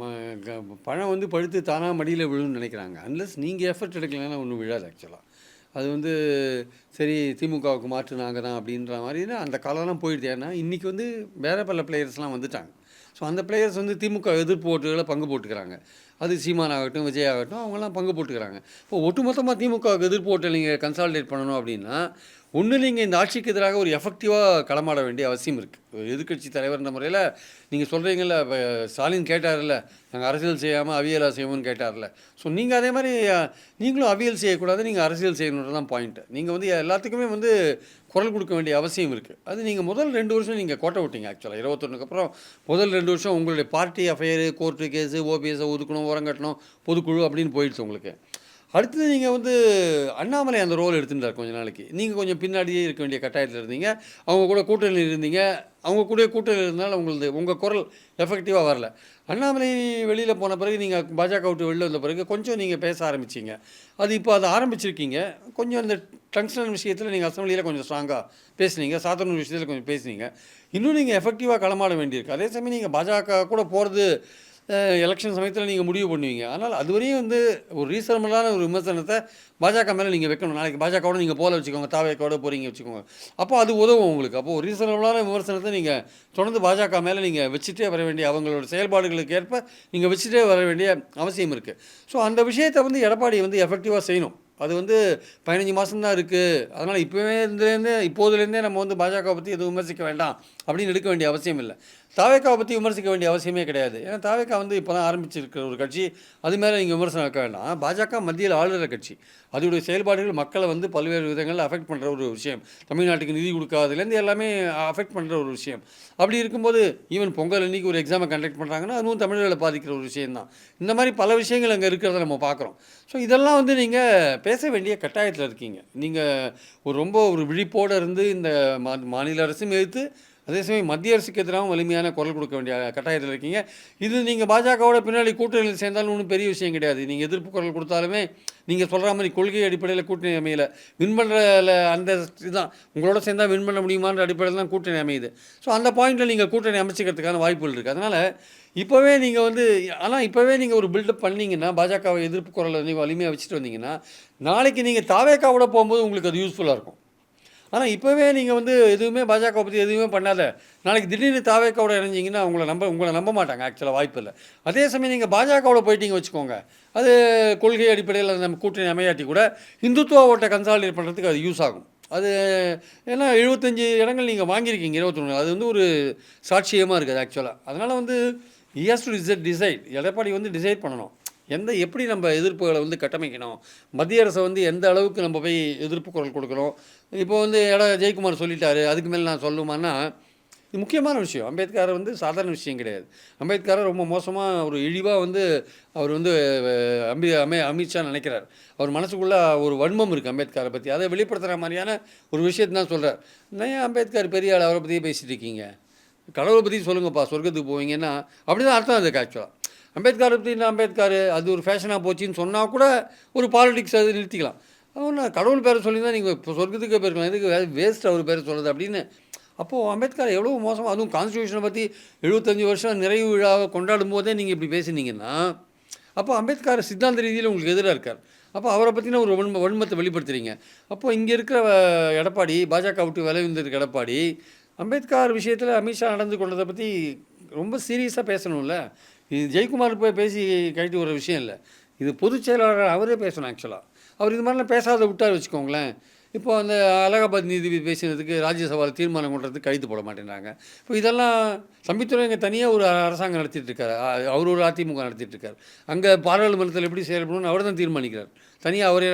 ம- க- பழம் வந்து பழுத்து தானாக மடியில் விழுன்னு நினைக்கிறாங்க. அன்லஸ் நீங்கள் எஃபர்ட் எடுக்கலைன்னா ஒன்றும் விழாது ஆக்சுவலாக அது வந்து சரி திமுகவுக்கு மாற்று தான் அப்படின்ற மாதிரி அந்த காலம்லாம் போயிடுது. ஏன்னா இன்றைக்கி வந்து வேறு பல பிளேயர்ஸ்லாம் வந்துட்டாங்க. ஸோ அந்த பிளேயர்ஸ் வந்து திமுக எதிர்ப்பு ஓட்டுகளை பங்கு போட்டுக்கிறாங்க. அது சீமான் ஆகட்டும் விஜய் ஆகட்டும் அவங்கெல்லாம் பங்கு போட்டுக்கிறாங்க. இப்போ ஒட்டுமொத்தமாக திமுகவுக்கு எதிர்ப்பு ஓட்டை நீங்கள் கன்சாலிடேட் பண்ணணும் அப்படின்னா ஒன்று நீங்கள் இந்த ஆட்சிக்கு எதிராக ஒரு எஃபெக்டிவாக களமாட வேண்டிய அவசியம் இருக்குது எதிர்க்கட்சி தலைவர்ன்ற முறையில் நீங்கள் சொல்கிறீங்கள இப்போ ஸ்டாலின் கேட்டார்ல நாங்கள் அரசியல் செய்யாமல் அவியலாக செய்வோம்னு கேட்டார்ல ஸோ நீங்கள் அதே மாதிரி நீங்களும் அவியல் செய்யக்கூடாது நீங்கள் அரசியல் செய்யணுன்றது தான் பாயிண்ட்டு நீங்கள் வந்து எல்லாத்துக்குமே வந்து குரல் கொடுக்க வேண்டிய அவசியம் இருக்குது அது நீங்கள் முதல் ரெண்டு வருஷம் நீங்கள் கோட்டை விட்டீங்க ஆக்சுவலாக இருபத்தொன்னுக்கு அப்புறம் முதல் ரெண்டு வருஷம் உங்களுடைய பார்ட்டி அஃபையரு கோர்ட்டு கேஸு ஓபிஎஸ்ஸை ஒதுக்கணும் உரம் கட்டணும் பொதுக்குழு அப்படின்னு போயிடுச்சு உங்களுக்கு. அடுத்தது நீங்கள் வந்து அண்ணாமலை அந்த ரோல் எடுத்துட்டார் கொஞ்ச நாளைக்கு. நீங்கள் கொஞ்சம் பின்னாடியே இருக்க வேண்டிய கட்டாயத்தில் இருந்தீங்க. அவங்க கூட கூட்டணியில் இருந்தீங்க. அவங்க கூட கூட்டணியில் இருந்தாலும் உங்களது உங்கள் குரல் எஃபெக்டிவாக வரல. அண்ணாமலை வெளியில் போன பிறகு நீங்கள் பாஜக விட்டு வெளியில் வந்த பிறகு கொஞ்சம் நீங்கள் பேச ஆரம்பிச்சிங்க. அது இப்போ அதை ஆரம்பிச்சிருக்கீங்க. கொஞ்சம் இந்த டங்ஸ்டன் விஷயத்தில் நீங்கள் அசம்பிளியில் கொஞ்சம் ஸ்ட்ராங்காக பேசுனீங்க. சாத்தனூர் விஷயத்தில் கொஞ்சம் பேசுனீங்க. இன்னும் நீங்கள் எஃபெக்டிவாக களமாட வேண்டியிருக்கு. அதே சமயம் நீங்கள் பாஜக கூட போகிறது எலெக்ஷன் சமயத்தில் நீங்கள் முடிவு பண்ணுவீங்க. அதனால் அதுவரையும் வந்து ஒரு ரீசனபிளான ஒரு விமர்சனத்தை பாஜக மேலே நீங்கள் வைக்கணும். நாளைக்கு பாஜகவோட நீங்கள் போல வச்சுக்கோங்க தாவேக்கோட போகிறீங்க வச்சுக்கோங்க. அப்போ அது உதவும் உங்களுக்கு. அப்போது ஒரு ரீசனபிளான விமர்சனத்தை நீங்கள் தொடர்ந்து பாஜக மேலே நீங்கள் வச்சுட்டே வர வேண்டிய அவங்களோட செயல்பாடுகளுக்கு ஏற்ப நீங்கள் வச்சுட்டே வர வேண்டிய அவசியம் இருக்குது ஸோ அந்த விஷயத்தை வந்து எடப்பாடி வந்து எஃபெக்டிவாக செய்யணும். அது வந்து பதினஞ்சு மாதம்தான் இருக்குது அதனால் இப்போவே இருந்துலேருந்தே இப்போதுலேருந்தே நம்ம வந்து பாஜக பற்றி எதுவும் விமர்சிக்க வேண்டாம் அப்படின்னு எடுக்க வேண்டிய அவசியம் இல்லை. தாவேக்காவை பற்றி விமர்சிக்க வேண்டிய அவசியமே கிடையாது. ஏன்னா தாவேக்கா வந்து இப்போ தான் ஆரம்பிச்சிருக்கிற ஒரு கட்சி. அது மேலே நீங்கள் விமர்சனம் வைக்க வேண்டாம் பாஜக மத்தியில் ஆளுகிற கட்சி. அதோடைய செயல்பாடுகள் மக்களை வந்து பல்வேறு விதங்களில் அஃபெக்ட் பண்ணுற ஒரு விஷயம். தமிழ்நாட்டுக்கு நிதி கொடுக்காதுலேருந்து எல்லாமே அஃபெக்ட் பண்ணுற ஒரு விஷயம். அப்படி இருக்கும்போது ஈவன் பொங்கல் அன்றைக்கி ஒரு எக்ஸாமை கண்டக்ட் பண்ணுறாங்கன்னா அதுவும் தமிழர்களை பாதிக்கிற ஒரு விஷயம் தான் இந்த மாதிரி பல விஷயங்கள் அங்கே இருக்கிறத நம்ம பார்க்குறோம். ஸோ இதெல்லாம் வந்து நீங்கள் பேச வேண்டிய கட்டாயத்தில் இருக்கீங்க. நீங்கள் ஒரு ரொம்ப ஒரு விழிப்போடு இருந்து இந்த மா மாநில அரசும் எதிர்த்து அதே சமயம் மத்திய அரசுக்கு எதிராகவும் வலிமையான குரல் கொடுக்க வேண்டிய கட்டாயத்தில் இருக்கீங்க. இது நீங்கள் பாஜகவோட பின்னாடி கூட்டணியில் சேர்ந்தாலும் ஒன்றும் பெரிய விஷயம் கிடையாது. நீங்கள் எதிர்ப்பு குரல் கொடுத்தாலுமே நீங்கள் சொல்கிற மாதிரி கொள்கை அடிப்படையில் கூட்டணி அமையல. வின் பண்ணுறதில் அந்த இதுதான். உங்களோட சேர்ந்தால் வின் பண்ண முடியுமான்ற அடிப்படையில் தான் கூட்டணி அமையுது. ஸோ அந்த பாயிண்ட்டில் நீங்கள் கூட்டணி அமைச்சிக்கிறதுக்கான வாய்ப்புகள் இருக்குது அதனால் இப்போவே நீங்கள் வந்து ஆனால் இப்போவே நீங்கள் ஒரு பில்டப் பண்ணிங்கன்னா பாஜகவை எதிர்ப்பு குரலை நீங்கள் வலிமையாக வச்சுட்டு வந்தீங்கன்னா நாளைக்கு நீங்கள் தாவேக்காவோட போகும்போது உங்களுக்கு அது யூஸ்ஃபுல்லாக இருக்கும். ஆனால் இப்போவே நீங்கள் வந்து எதுவுமே பாஜக பற்றி எதுவுமே பண்ணாத. நாளைக்கு திடீர்னு தாவேக்காவோட இணைஞ்சிங்கன்னா உங்களை நம்ப உங்களை நம்ப மாட்டாங்க ஆக்சுவலாக வாய்ப்பு இல்லை. அதே சமயம் நீங்கள் பாஜகவோட போயிட்டீங்க வச்சுக்கோங்க. அது கொள்கை அடிப்படையில் நம்ம கூட்டணி அமையாட்டி கூட இந்துத்துவ ஓட்டை கன்சாலிடேட் பண்ணுறதுக்கு அது யூஸ் ஆகும். அது ஏன்னா எழுபத்தஞ்சி இடங்கள் நீங்கள் வாங்கியிருக்கீங்க இருபத்தொன்று அது வந்து ஒரு சாட்சியமாக இருக்குது ஆக்சுவலாக அதனால் வந்து years to decide decide Edappadi வந்து டிசைட் பண்ணணும். எந்த எப்படி நம்ம எதிர்ப்புகளை வந்து கட்டமைக்கணும்? மத்திய அரசை வந்து எந்த அளவுக்கு நம்ம போய் எதிர்ப்பு குரல் கொடுக்கணும்? இப்போ வந்து எட ஜெயக்குமார் சொல்லிட்டாரு அதுக்கு மேலே நான் சொல்லுமான்னா இது முக்கியமான விஷயம். அம்பேத்கர் வந்து சாதாரண விஷயம் கிடையாது. அம்பேத்கரை ரொம்ப மோசமாக ஒரு இழிவாக வந்து அவர் வந்து அம்பி அமே அமித்ஷா நினைக்கிறார். அவர் மனசுக்குள்ளே ஒரு வன்மம் இருக்குது அம்பேத்கரை பற்றி அதை வெளிப்படுத்துகிற மாதிரியான ஒரு விஷயத்தை தான் சொல்கிறார் நான் ஏன் அம்பேத்கர் பெரிய ஆள்? அவரை பற்றியே பேசிகிட்டு இருக்கீங்க. கடவுளை பற்றி சொல்லுங்கப்பா சொர்க்கத்துக்கு போவீங்கன்னா அப்படி தான் அர்த்தம் அதுக்கு ஆக்சுவலாக அம்பேத்கர் பற்றி என்ன அம்பேத்கர்? அது ஒரு ஃபேஷனாக போச்சுன்னு சொன்னால் கூட ஒரு பாலிடிக்ஸ் அது நிறுத்திக்கலாம். அவன் கடவுள் பேரை சொல்லி தான் நீங்கள் இப்போ சொர்க்கத்துக்கு போயிருக்கலாம். எதுக்கு வேஸ்ட் அவர் பேரை சொல்கிறது அப்படின்னு. அப்போது அம்பேத்கர் எவ்வளோ மோசமாக அதுவும் கான்ஸ்டியூஷனை பற்றி எழுபத்தஞ்சு வருஷம் நிறைவு விழாவை கொண்டாடும் போதே நீங்கள் இப்படி பேசினீங்கன்னா அப்போ அம்பேத்கர் சித்தாந்த ரீதியில் உங்களுக்கு எதிராக இருக்கார். அப்போ அவரை பற்றின ஒரு வன்ம வன்மத்தை வெளிப்படுத்துறீங்க. அப்போ இங்கே இருக்கிற எடப்பாடி பாஜக விட்டு விளைவிந்திருக்க எடப்பாடி அம்பேத்கர் விஷயத்தில் அமித்ஷா நடந்து கொண்டதை பற்றி ரொம்ப சீரியஸாக பேசணும்ல. இது ஜெயக்குமார் போய் பேசி கழட்டி வர விஷயம் இல்லை. இது பொதுச் செயலாளர் அவரே பேசணும் ஆக்சுவலாக அவர் இது மாதிரிலாம் பேசாத விட்டார் வச்சுக்கோங்களேன். இப்போ அந்த அலகாபாத் நீதிபதி பேசினதுக்கு ராஜ்யசபாவில் தீர்மானம் கொண்டதுக்கு கைது போட மாட்டேங்கிறாங்க இப்போ இதெல்லாம் சம்பித்துறை இங்கே தனியாக ஒரு அரசாங்கம் நடத்திட்டு இருக்காரு அவர் ஒரு அதிமுக நடத்திட்டு இருக்காரு அங்கே பாராளுமன்றத்தில் எப்படி செயல்படணும்னு அவர் தான் தீர்மானிக்கிறார். தனியாக அவரே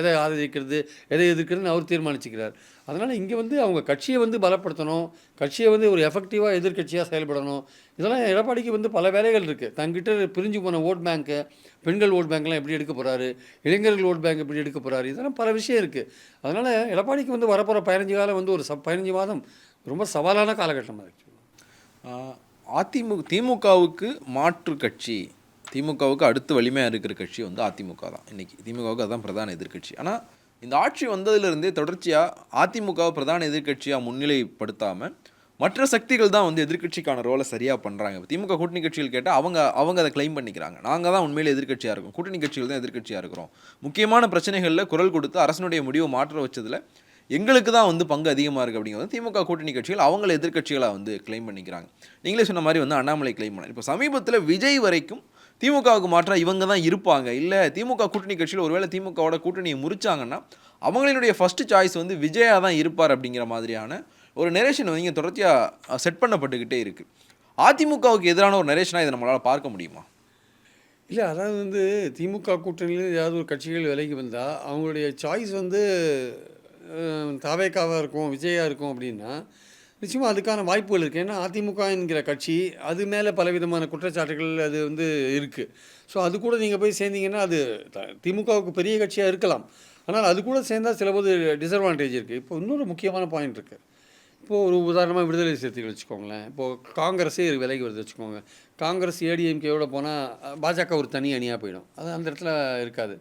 எதை ஆதரிக்கிறது எதை எதிர்க்கிறதுன்னு அவர் தீர்மானிச்சுக்கிறார். அதனால் இங்கே வந்து அவங்க கட்சியை வந்து பலப்படுத்தணும் கட்சியை வந்து ஒரு எஃபெக்டிவாக எதிர்க்கட்சியாக செயல்படணும். இதெல்லாம் எடப்பாடிக்கு வந்து பல வேலைகள் இருக்குது தங்கிட்ட பிரிஞ்சு போன ஓட் பேங்க்கு பெண்கள் ஓட் பேங்க்லாம் எப்படி எடுக்க போகிறாரு இளைஞர்கள் ஓட் பேங்க் எப்படி எடுக்க போகிறாரு இதெல்லாம் பல விஷயம் இருக்குது அதனால் எடப்பாடிக்கு வந்து வரப்போகிற பதினஞ்சு காலம் வந்து ஒரு ச பதினஞ்சு மாதம் ரொம்ப சவாலான காலகட்டமாக இருக்குது அதிமுக திமுகவுக்கு மாற்று கட்சி திமுகவுக்கு அடுத்து வலிமையாக இருக்கிற கட்சி வந்து அதிமுக தான். இன்றைக்கி திமுகவுக்கு அதுதான் பிரதான எதிர்க்கட்சி. ஆனால் இந்த ஆட்சி வந்ததிலிருந்தே தொடர்ச்சியாக அதிமுகவை பிரதான எதிர்க்கட்சியாக முன்னிலைப்படுத்தாமல் மற்ற சக்திகள் தான் வந்து எதிர்க்கட்சிக்கான ரோலை சரியாக பண்ணுறாங்க திமுக கூட்டணி கட்சிகள் கேட்டால் அவங்க அவங்க அதை க்ளைம் பண்ணிக்கிறாங்க. நாங்கள் தான் உண்மையிலே எதிர்க்கட்சியாக இருக்கோம். கூட்டணி கட்சிகள் தான் எதிர்க்கட்சியாக இருக்கிறோம். முக்கியமான பிரச்சனைகளில் குரல் கொடுத்து அரசனுடைய முடிவை மாற்ற வச்சதில் எங்களுக்கு தான் வந்து பங்கு அதிகமாக இருக்குது அப்படிங்கிறது திமுக கூட்டணி கட்சிகள் அவங்கள எதிர்க்கட்சிகளாக வந்து கிளைம் பண்ணிக்கிறாங்க. நீங்களே சொன்ன மாதிரி வந்து அண்ணாமலை கிளைம் பண்ணார். இப்போ சமீபத்தில் விஜய் வரைக்கும் திமுகவுக்கு மாற்றாக இவங்க தான் இருப்பாங்க. இல்லை திமுக கூட்டணி கட்சியில் ஒருவேளை திமுகவோட கூட்டணியை முறிச்சாங்கன்னா அவங்களினுடைய ஃபஸ்ட்டு சாய்ஸ் வந்து விஜயா தான் இருப்பார் அப்படிங்கிற மாதிரியான ஒரு நெரேஷன் வந்து இங்கே தொடர்ச்சியாக செட் பண்ணப்பட்டுக்கிட்டே இருக்குது அதிமுகவுக்கு எதிரான ஒரு நெரேஷனாக இதை நம்மளால் பார்க்க முடியுமா? இல்லை அதாவது வந்து திமுக கூட்டணியில் ஏதாவது ஒரு கட்சிகள் விலைக்கு வந்தால் அவங்களுடைய சாய்ஸ் வந்து தாவேக்காவாக இருக்கும் விஜயா இருக்கும் அப்படின்னா நிச்சயமாக அதுக்கான வாய்ப்புகள் இருக்குது ஏன்னா அதிமுக என்கிற கட்சி அது மேலே பலவிதமான குற்றச்சாட்டுகள் அது வந்து இருக்குது ஸோ அது கூட நீங்கள் போய் சேர்ந்தீங்கன்னா அது த- திமுகவுக்கு பெரிய கட்சியாக இருக்கலாம். ஆனால் அது கூட சேர்ந்தால் சிலபோது டிஸ்அட்வான்டேஜ் இருக்குது இப்போ இன்னொரு முக்கியமான பாயிண்ட் இருக்குது இப்போது ஒரு உதாரணமாக விடுதலை சிறுத்தைகள் வச்சுக்கோங்களேன். இப்போது காங்கிரஸே விலைக்கு வருது வச்சுக்கோங்க. காங்கிரஸ் ஏடிஎம்கேயோட போனால் பாஜக ஒரு தனி அணியாக போயிடும். அது அந்த இடத்துல இருக்காது.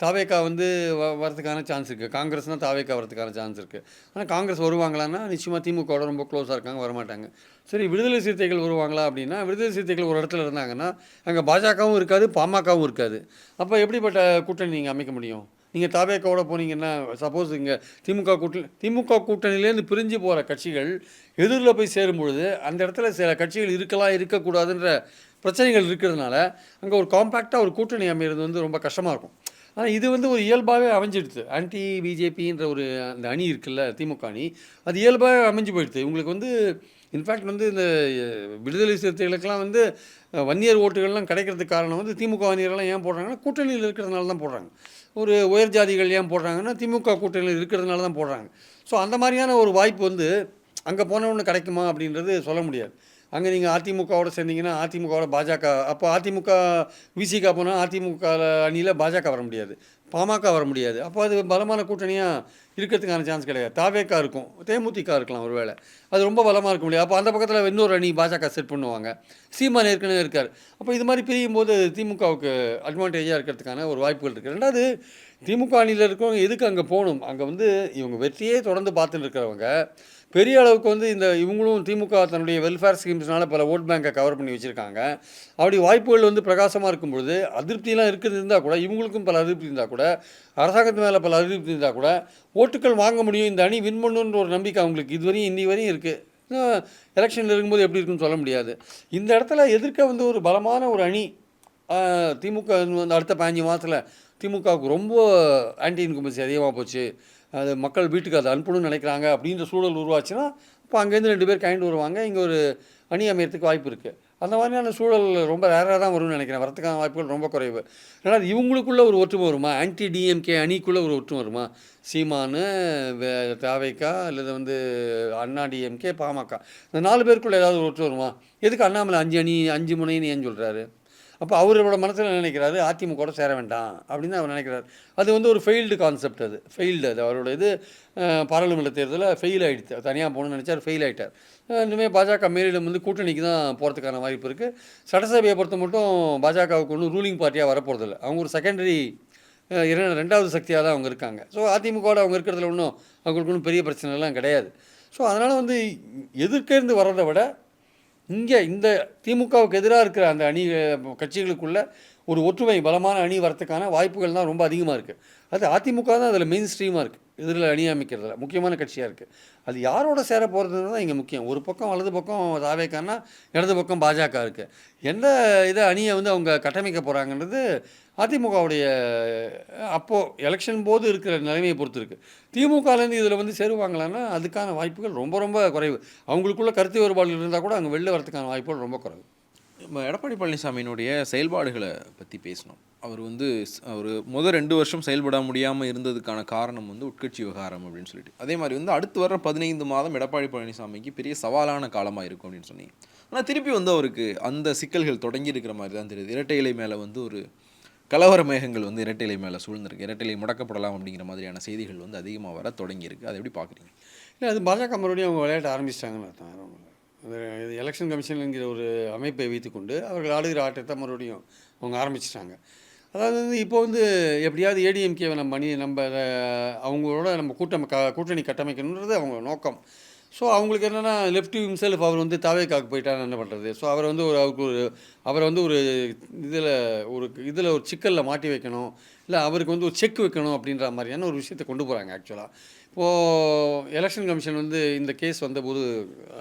தாவேக்கா வந்து வ வரதுக்கான சான்ஸ் இருக்குது காங்கிரஸ்னால் தாவேக்கா வரதுக்கான சான்ஸ் இருக்குது ஆனால் காங்கிரஸ் வருவாங்களான்னா நிச்சயமாக திமுகவோட ரொம்ப க்ளோஸாக இருக்காங்க வரமாட்டாங்க. சரி விடுதலை சிறுத்தைகள் வருவாங்களா அப்படின்னா விடுதலை சிறுத்தைகள் ஒரு இடத்துல இருந்தாங்கன்னா அங்கே பாஜகவும் இருக்காது பாமகவும் இருக்காது. அப்போ எப்படிப்பட்ட கூட்டணி நீங்கள் அமைக்க முடியும்? நீங்கள் தாவேக்காவோட போனீங்கன்னா சப்போஸ் இங்கே திமுக கூட்டணி திமுக கூட்டணியிலேருந்து பிரிஞ்சு போகிற கட்சிகள் எதிரில் போய் சேரும் பொழுது அந்த இடத்துல சில கட்சிகள் இருக்கலாம் இருக்கக்கூடாதுன்ற பிரச்சனைகள் இருக்கிறதுனால அங்கே ஒரு காம்பேக்டாக ஒரு கூட்டணி அமைகிறது வந்து ரொம்ப கஷ்டமாக இருக்கும். ஆனால் இது வந்து ஒரு இயல்பாகவே அமைஞ்சிடுது. ஆன்டி பிஜேபின்ற ஒரு அந்த அணி இருக்குல்ல திமுக அணி. அது இயல்பாகவே அமைஞ்சு போயிடுது. உங்களுக்கு வந்து இன்ஃபேக்ட் வந்து இந்த விடுதலை சிறுத்தைகளுக்கெல்லாம் வந்து வன்னியர் ஓட்டுகள்லாம் கிடைக்கிறதுக்கு காரணம் வந்து திமுக வன்னியர்கள்லாம் ஏன் போடுறாங்கன்னா கூட்டணியில் இருக்கிறதுனால தான் போடுறாங்க. ஒரு உயர் ஜாதிகள் ஏன் போடுறாங்கன்னா திமுக கூட்டணியில் இருக்கிறதுனால தான் போடுறாங்க. ஸோ அந்த மாதிரியான ஒரு வாய்ப்பு வந்து அங்கே போனவொன்று கிடைக்குமா அப்படின்றது சொல்ல முடியாது. அங்கே நீங்கள் அதிமுகவோட சேர்ந்தீங்கன்னா அதிமுகவோட பாஜக அப்போ அதிமுக விசிகா போனால் அதிமுக அணியில் பாஜக வர முடியாது. பாமக வர முடியாது. அப்போ அது பலமான கூட்டணியாக இருக்கிறதுக்கான சான்ஸ் கிடையாது. தாவேக்கா இருக்கும். தேமுதிக இருக்கலாம் ஒருவேளை. அது ரொம்ப பலமாக இருக்க முடியாது. அப்போ அந்த பக்கத்தில் இன்னொரு அணி பாஜக செட் பண்ணுவாங்க. சீமான் ஏற்கனவே இருக்கார். அப்போ இது மாதிரி பிரியும் போது திமுகவுக்கு அட்வான்டேஜாக இருக்கிறதுக்கான ஒரு வாய்ப்புகள் இருக்குது ரெண்டாவது திமுக அணியில் இருக்கிறவங்க எதுக்கு அங்கே போகணும்? அங்கே வந்து இவங்க வெற்றியே தொடர்ந்து பார்த்துட்டு இருக்கிறவங்க. பெரிய அளவுக்கு வந்து இந்த இவங்களும் திமுக தன்னுடைய வெல்ஃபேர் ஸ்கீம்ஸ்னால பல ஓட் பேங்கை கவர் பண்ணி வச்சுருக்காங்க. அப்படி வாய்ப்புகள் வந்து பிரகாசமாக இருக்கும் பொழுது அதிருப்தியெலாம் இருக்கிறது இருந்தால் கூட இவங்களுக்கும் பல அதிருப்தி இருந்தால் கூட அரசாங்கத்து மேலே பல அதிருப்தி இருந்தால் கூட ஓட்டுகள் வாங்க முடியும். இந்த அணி வின் பண்ணுன்ற ஒரு நம்பிக்கை அவங்களுக்கு இதுவரையும் இன்னி வரையும் இருக்குது எலெக்ஷனில் இருக்கும்போது எப்படி இருக்குன்னு சொல்ல முடியாது. இந்த இடத்துல எதிர்க்க வந்து ஒரு பலமான ஒரு அணி திமுக வந்து அடுத்த பதினஞ்சு மாதத்தில் திமுகவுக்கு ரொம்ப ஆன்டி இன்குமென்சி அதிகமாக போச்சு. அது மக்கள் வீட்டுக்கு அதை அனுப்பணும்னு நினைக்கிறாங்க அப்படின்ற சூழல் உருவாச்சுன்னா இப்போ அங்கேருந்து ரெண்டு பேர் கயண்டு வருவாங்க. இங்கே ஒரு அணி அமையறதுக்கு வாய்ப்பு இருக்குது அந்த மாதிரியான சூழல் ரொம்ப ரேராக தான் வரும்னு நினைக்கிறேன். வரத்துக்கான வாய்ப்புகள் ரொம்ப குறைவு. ஆனால் இவங்களுக்குள்ளே ஒரு ஒற்றுமை வருமா? ஆன்டி டிஎம்கே அணிக்குள்ளே ஒரு ஒற்றுமை வருமா? சீமானு வே- தாவைக்கா அல்லது வந்து அண்ணா டிஎம்கே பாமக. இந்த நாலு பேருக்குள்ளே ஏதாவது ஒரு ஒற்றுமை வருமா? எதுக்கு அண்ணாமலை அஞ்சு அணி அஞ்சு முனைன்னு ஏன் சொல்கிறாரு அப்போ அவரோட மனசில் நினைக்கிறாரு அதிமுக சேர வேண்டாம் அப்படின்னு அவர் நினைக்கிறார். அது வந்து ஒரு ஃபெயில்டு கான்செப்ட் அது. ஃபெயில்டு அது. அவரோட இது பாராளுமன்ற தேர்தலில் ஃபெயில் ஆகிடுச்சு தனியாக போகணும்னு நினச்சார் ஃபெயில் ஆகிட்டார் இனிமேல் பாஜக மேலிடம் வந்து கூட்டணிக்கு தான் போகிறதுக்கான வாய்ப்பு இருக்குது சட்டசபையை பொறுத்த மட்டும் பாஜகவுக்கு ஒன்றும் ரூலிங் பார்ட்டியாக வரப்போகிறதில்ல அவங்க ஒரு செகண்டரி இரண்டு ரெண்டாவது சக்தியாக தான் அவங்க இருக்காங்க. ஸோ அதிமுகவோட அவங்க இருக்கிறதுல ஒன்றும் அவங்களுக்கு ஒன்றும் பெரிய பிரச்சனைலாம் கிடையாது. ஸோ அதனால் வந்து எதிர்க்கேர்ந்து வர்றதை விட இங்கே இந்த திமுகவுக்கு எதிராக இருக்கிற அந்த அணி கட்சிகளுக்குள்ள ஒரு ஒற்றுமை பலமான அணி வரத்துக்கான வாய்ப்புகள் தான் ரொம்ப அதிகமாக இருக்குது அது அதிமுக தான் அதில் மெயின் ஸ்ட்ரீமாக இருக்குது எதிரில் அணி அமைக்கிறதுல முக்கியமான கட்சியாக இருக்குது அது யாரோட சேர போகிறது தான் இங்கே முக்கியம். ஒரு பக்கம் வலது பக்கம் தாவேக்கான்னா இடது பக்கம் பாஜக இருக்குது எந்த இதை அணியை வந்து அவங்க கட்டமைக்க போகிறாங்கன்றது அதிமுகவுடைய அப்போது எலெக்ஷன் போது இருக்கிற நிலைமையை பொறுத்து இருக்குது திமுகலேருந்து இதில் வந்து சேருவாங்களான்னா அதுக்கான வாய்ப்புகள் ரொம்ப ரொம்ப குறைவு. அவங்களுக்குள்ள கருத்து வேறுபாடுகள் இருந்தால் கூட அங்கே வெளில வரதுக்கான வாய்ப்புகள் ரொம்ப குறைவு. நம்ம எடப்பாடி பழனிசாமியினுடைய செயல்பாடுகளை பற்றி பேசணும் அவர் வந்து அவர் முதல் ரெண்டு வருஷம் செயல்பட முடியாமல் இருந்ததுக்கான காரணம் வந்து உட்கட்சி விவகாரம் அப்படின்னு சொல்லிட்டு. அதே மாதிரி வந்து அடுத்து வர பதினைந்து மாதம் எடப்பாடி பழனிசாமிக்கு பெரிய சவாலான காலமாக இருக்கும் அப்படின்னு சொன்னீங்க. ஆனால் திருப்பி வந்து அவருக்கு அந்த சிக்கல்கள் தொடங்கி இருக்கிற மாதிரி தான் தெரியுது. இரட்டை இலை மேலே வந்து ஒரு கலவர மேகங்கள் வந்து இரட்டை மேலே சூழ்ந்திருக்கு. இரட்டை முடக்கப்படலாம் அப்படிங்கிற மாதிரியான செய்திகள் வந்து அதிகமாக வர தொடங்கியிருக்கு. அதை எப்படி பார்க்குறீங்க? இல்லை அது பாஜக மறுபடியும் அவங்க விளையாட்ட ஆரம்பிச்சிட்டாங்கன்னு அர்த்தம். இது எலெக்ஷன் கமிஷன் என்கிற ஒரு அமைப்பை வைத்துக்கொண்டு அவர்கள் ஆடுகிற ஆட்டத்தை மறுபடியும் அவங்க ஆரம்பிச்சிட்டாங்க. அதாவது வந்து இப்போ வந்து எப்படியாவது ஏடிஎம்கேவை நம்ம பண்ணி நம்ம அவங்களோட நம்ம கூட்டம் க கூட்டணி கட்டமைக்கணுன்றது அவங்க நோக்கம். ஸோ அவங்களுக்கு என்னென்னா லெஃப்ட் himself அவர் வந்து தாவேக்காக்கு போயிட்டான்னு என்ன பண்ணுறது ஸோ அவரை வந்து ஒரு அவருக்கு ஒரு அவரை வந்து ஒரு இதில் ஒரு இதில் ஒரு சிக்கலில் மாட்டி வைக்கணும். இல்லை அவருக்கு வந்து ஒரு செக் வைக்கணும் அப்படின்ற மாதிரியான ஒரு விஷயத்தை கொண்டு போகிறாங்க ஆக்சுவலாக இப்போது எலெக்ஷன் கமிஷன் வந்து இந்த கேஸ் வந்தபோது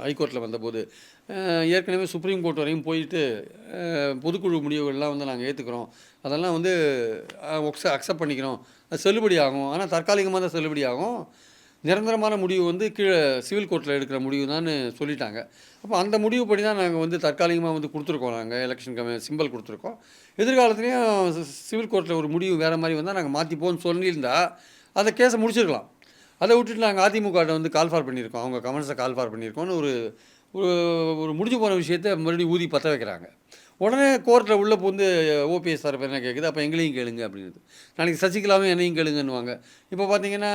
ஹைகோர்ட்டில் வந்தபோது ஏற்கனவே சுப்ரீம் கோர்ட் வரையும் போயிட்டு பொதுக்குழு முடிவுகள்லாம் வந்து நாங்கள் ஏற்றுக்கிறோம் அதெல்லாம் வந்து அக்செப்ட் பண்ணிக்கிறோம். அது செல்லுபடி ஆகும். ஆனால் தற்காலிகமாக தான் செல்லுபடி ஆகும். நிரந்தரமான முடிவு வந்து கீழே சிவில் கோர்ட்டில் எடுக்கிற முடிவு தான் சொல்லிட்டாங்க. அப்போ அந்த முடிவு படி தான் நாங்கள் வந்து தற்காலிகமாக வந்து கொடுத்துருக்கோம் நாங்கள் எலெக்ஷன் கமி சிம்பிள் கொடுத்துருக்கோம். எதிர்காலத்துலேயும் சிவில் கோர்ட்டில் ஒரு முடிவு வேறு மாதிரி வந்தால் நாங்கள் மாற்றிப்போன்னு சொல்லியிருந்தா அந்த கேஸை முடிச்சிருக்கலாம். அதை விட்டுட்டு நாங்கள் அதிமுக வந்து கால் ஃபார் பண்ணியிருக்கோம். அவங்க கமெண்ட்ஸை கால் ஃபார் பண்ணியிருக்கோம்னு ஒரு ஒரு ஒரு முடிஞ்சு போன விஷயத்தை மறுபடியும் ஊதி பற்ற வைக்கிறாங்க. உடனே கோர்ட்டில் உள்ளே வந்து ஓபிஎஸ் சார் என்ன கேட்குது? அப்போ எங்களையும் கேளுங்க அப்படிங்கிறது நாளைக்கு சசிகலாவும் என்னையும் கேளுங்கன்னுவாங்க. இப்போ பார்த்தீங்கன்னா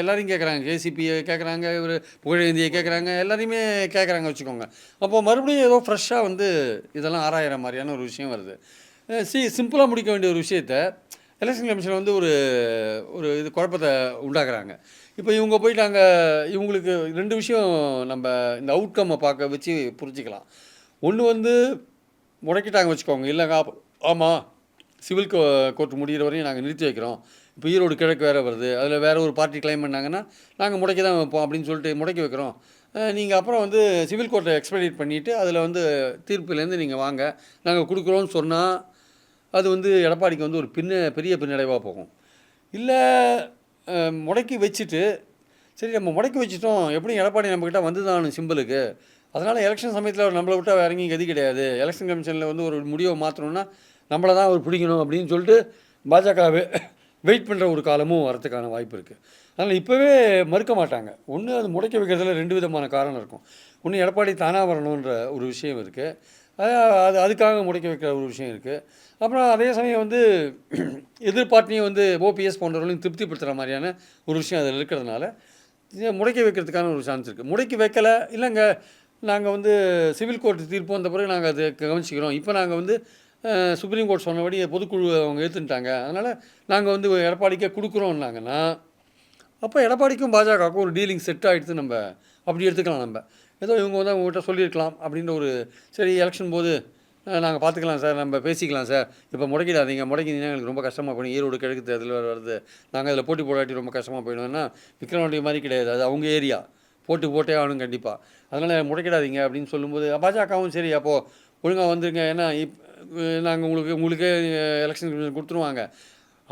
எல்லாரையும் கேட்குறாங்க. கேசிபியை கேட்குறாங்க இவர் புகழேந்தியை கேட்குறாங்க எல்லாரையுமே கேட்குறாங்க வச்சுக்கோங்க. அப்போ மறுபடியும் ஏதோ ஃப்ரெஷ்ஷாக வந்து இதெல்லாம் ஆராயிற மாதிரியான ஒரு விஷயம் வருது. சி சிம்பிளாக முடிக்க வேண்டிய ஒரு விஷயத்த எலெக்ஷன் கமிஷன் வந்து ஒரு ஒரு இது குழப்பத்தை உண்டாக்குறாங்க. இப்போ இவங்க போயிட்டாங்க இவங்களுக்கு ரெண்டு விஷயம் நம்ம இந்த அவுட்கம்மை பார்க்க வச்சு புரிஞ்சுக்கலாம். ஒன்று வந்து முடக்கிட்டாங்க வச்சுக்கோங்க. இல்லைங்க ஆமாம் சிவில் கோர்ட் முடிகிற வரையும் நாங்கள் நிறுத்தி வைக்கிறோம். இப்போ ஈரோடு கிழக்கு வேறு வருது. அதில் வேறு ஒரு பார்ட்டி கிளைம் பண்ணாங்கன்னா நாங்கள் முடக்கி தான் வைப்போம் அப்படின்னு சொல்லிட்டு முடக்கி வைக்கிறோம். நீங்கள் அப்புறம் வந்து சிவில் கோர்ட்டை எக்ஸ்பெடிட் பண்ணிவிட்டு அதில் வந்து தீர்ப்புலேருந்து நீங்கள் வாங்க. நாங்கள் கொடுக்குறோன்னு சொன்னால் அது வந்து எடப்பாடிக்கு வந்து ஒரு பின்ன பெரிய பின்னடைவாக போகும். இல்லை முடக்கி வச்சுட்டு சரி நம்ம முடக்கி வச்சுட்டோம். எப்படியும் எடப்பாடி நம்மக்கிட்ட வந்து தான் சிம்பிளுக்கு. அதனால் எலெக்ஷன் சமயத்தில் அவர் நம்மளை விட்டால் வேற எங்கேயும் கதி கிடையாது. எலெக்ஷன் கமிஷனில் வந்து ஒரு முடிவை மாற்றணும்னா நம்மளை தான் அவர் பிடிக்கணும் அப்படின்னு சொல்லிட்டு பாஜகவே வெயிட் பண்ணுற ஒரு காலமும் வரத்துக்கான வாய்ப்பு இருக்குது அதனால் இப்போவே மறுக்க மாட்டாங்க. ஒன்று அது முடக்கி வைக்கிறதுல ரெண்டு விதமான காரணம் இருக்கும். ஒன்று எடப்பாடி தானாக வரணுன்ற ஒரு விஷயம் இருக்குது அது அதுக்காக முடக்கி வைக்கிற ஒரு விஷயம் இருக்குது அப்புறம் அதே சமயம் வந்து எதிர்பார்ட்டியும் வந்து ஓபிஎஸ் போன்றவர்களையும் திருப்திப்படுத்துகிற மாதிரியான ஒரு விஷயம் அதில் இருக்கிறதுனால இதை முடக்கி வைக்கிறதுக்கான ஒரு சான்ஸ் இருக்குது முடக்கி வைக்கலை இல்லைங்க நாங்கள் வந்து சிவில் கோர்ட் தீர்ப்பு வந்த பிறகு நாங்கள் அதை கவனிச்சிக்கிறோம். இப்போ நாங்கள் வந்து சுப்ரீம் கோர்ட் சொன்னபடி பொதுக்குழு அவங்க ஏற்றுட்டாங்க அதனால் நாங்கள் வந்து எடப்பாடிக்கே கொடுக்குறோம்னாங்கன்னா அப்போ எடப்பாடிக்கும் பாஜகவுக்கும் ஒரு டீலிங் செட் ஆகிடுது நம்ம அப்படி எடுத்துக்கலாம் நம்ம. ஏதோ இவங்க வந்து அவங்ககிட்ட சொல்லியிருக்கலாம் அப்படின்ற ஒரு சரி எலெக்ஷன் போது நாங்கள் பார்த்துக்கலாம் சார் நம்ம பேசிக்கலாம் சார். இப்போ முடக்கிடாதீங்க முடக்கினீங்கன்னா எங்களுக்கு ரொம்ப கஷ்டமாக போயிடும். ஈரோடு கிழக்கு தேர்தல் வேறு வருது. நாங்கள் அதில் போட்டி போடாட்டி ரொம்ப கஷ்டமாக போயிடும்னா விக்ரவாண்டி மாதிரி கிடையாது. அது அவங்க ஏரியா. போட்டு போட்டே ஆகணும் கண்டிப்பாக அதனால் முடைக்கிடாதீங்க அப்படின்னு சொல்லும்போது பாஜகவும் சரி அப்போது ஒழுங்காக வந்துருங்க. ஏன்னா இப் நாங்கள் உங்களுக்கு உங்களுக்கே எலெக்ஷன் கொடுத்துருவாங்க.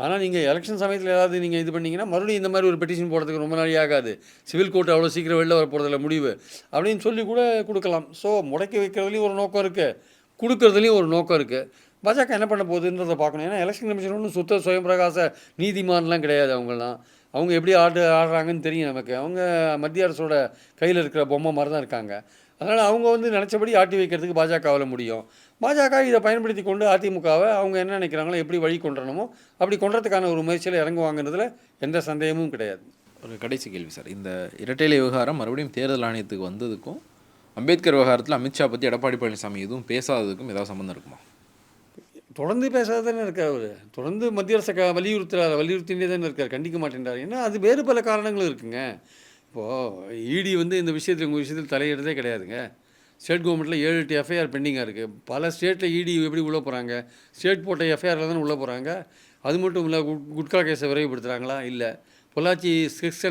ஆனால் நீங்கள் எலெக்ஷன் சமயத்தில் ஏதாவது நீங்கள் இது பண்ணிங்கன்னா மறுபடியும் இந்த மாதிரி ஒரு பெட்டிஷன் போடுறதுக்கு ரொம்ப நாளே ஆகாது. சிவில் கோர்ட் அவ்வளோ சீக்கிரம் வெளில வர போகிறதில்ல முடிவு. அப்படின்னு சொல்லி கூட கொடுக்கலாம். ஸோ முடக்கி வைக்கிறதுலையும் ஒரு நோக்கம் இருக்குது கொடுக்குறதுலையும் ஒரு நோக்கம் இருக்குது பாஜக என்ன பண்ண போகுதுன்றதை பார்க்கணும். ஏன்னா எலெக்ஷன் கமிஷன் ஒன்றும் சுத்த சுயம்பிரகாச நீதிமான்லாம் கிடையாது அவங்களாம் அவங்க எப்படி ஆடு ஆடுறாங்கன்னு தெரியும் நமக்கு. அவங்க மத்திய அரசோட கையில் இருக்கிற பொம்மை மாதிரி தான் இருக்காங்க. அதனால் அவங்க வந்து நினச்சபடி ஆட்டி வைக்கிறதுக்கு பாஜகவில் முடியும். பாஜக இதை பயன்படுத்தி கொண்டு அதிமுகவை அவங்க என்ன நினைக்கிறாங்களோ எப்படி வழி கொண்டுறணுமோ அப்படி கொண்டதுக்கான ஒரு முயற்சியில் இறங்குவாங்கன்றதுல எந்த சந்தேகமும் கிடையாது. ஒரு கடைசி கேள்வி சார். இந்த இரட்டைலை விவகாரம் மறுபடியும் தேர்தல் ஆணையத்துக்கு வந்ததுக்கும் அம்பேத்கர் விவகாரத்தில் அமித்ஷா பற்றி எடப்பாடி பழனிசாமி எதுவும் பேசாததுக்கும் ஏதாவது சம்மந்தம் இருக்குமா? தொடர்ந்து பேசாத தானே இருக்கார் அவர். தொடர்ந்து மத்திய அரசை க வலியுறுத்துறாரு. வலியுறுத்தினே தானே இருக்கார். கண்டிக்க மாட்டேன்றார். ஏன்னா அது வேறு பல காரணங்களும் இருக்குங்க. இப்போது இடி வந்து இந்த விஷயத்தில் உங்கள் விஷயத்தில் தலையிடுறதே கிடையாதுங்க. ஸ்டேட் கவர்மெண்ட்டில் ஏழு எட்டு எஃப்ஐஆர் பெண்டிங்காக இருக்குது பல ஸ்டேட்டில் இடி எப்படி உள்ளே போகிறாங்க ஸ்டேட் போட்ட எஃப்ஐஆரில் தானே உள்ளே போகிறாங்க அது மட்டும் இல்லை குட்கா கேஸை விரைவுபடுத்துகிறாங்களா இல்லை. பொள்ளாச்சி சிக்ஸ்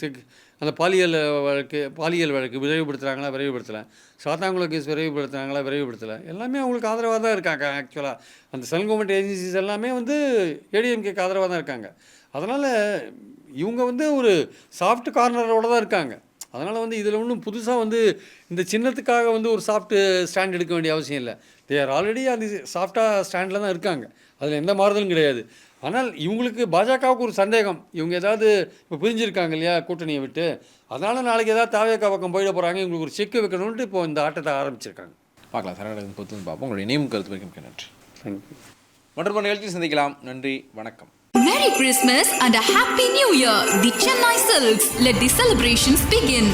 சிக் அந்த பாலியல் வழக்கு பாலியல் வழக்கு விரைவுபடுத்துகிறாங்களா விரைவுபடுத்தலை? சாத்தாங்குளம் கேஸ் விரைவுபடுத்துகிறாங்களா விரைவுபடுத்தலை? எல்லாமே அவங்களுக்கு ஆதரவாக தான் இருக்காங்க ஆக்சுவலாக அந்த சென்ட்ரல் கவர்மெண்ட் ஏஜென்சிஸ் எல்லாமே வந்து ஏடிஎம்கேக்கு ஆதரவாக தான் இருக்காங்க. அதனால் இவங்க வந்து ஒரு சாஃப்ட் கார்னரோட தான் இருக்காங்க. அதனால் வந்து இதில் ஒன்றும் புதுசாக வந்து இந்த சின்னத்துக்காக வந்து ஒரு சாஃப்ட்டு ஸ்டாண்ட் எடுக்க வேண்டிய அவசியம் இல்லை. தேர் ஆல்ரெடி அந்த சாஃப்டாக ஸ்டாண்டில் தான் இருக்காங்க. அதில் எந்த மாறுதலும் கிடையாது. ஆனால் இவங்களுக்கு பாஜகவுக்கு ஒரு சந்தேகம். இவங்க ஏதாவது இப்போ பிரிஞ்சிருக்காங்க இல்லையா கூட்டணியை விட்டு. அதனால் நாளைக்கு ஏதாவது தாவேக்கா பக்கம் போயிட போகிறாங்க இவங்களுக்கு ஒரு செக் வைக்கணும்ட்டு இப்போ இந்த ஆட்டத்தை ஆரம்பிச்சிருக்காங்க. பார்க்கலாம். சார் பொறுத்து பார்ப்போம். உங்களுடைய நேம் கருத்து வரைக்கும் மிக்க நன்றி. தேங்க்யூ மற்றொரு நிகழ்ச்சி சந்திக்கலாம். நன்றி வணக்கம். Merry Christmas and a Happy New Year! The Chennai Silks. Let the celebrations begin.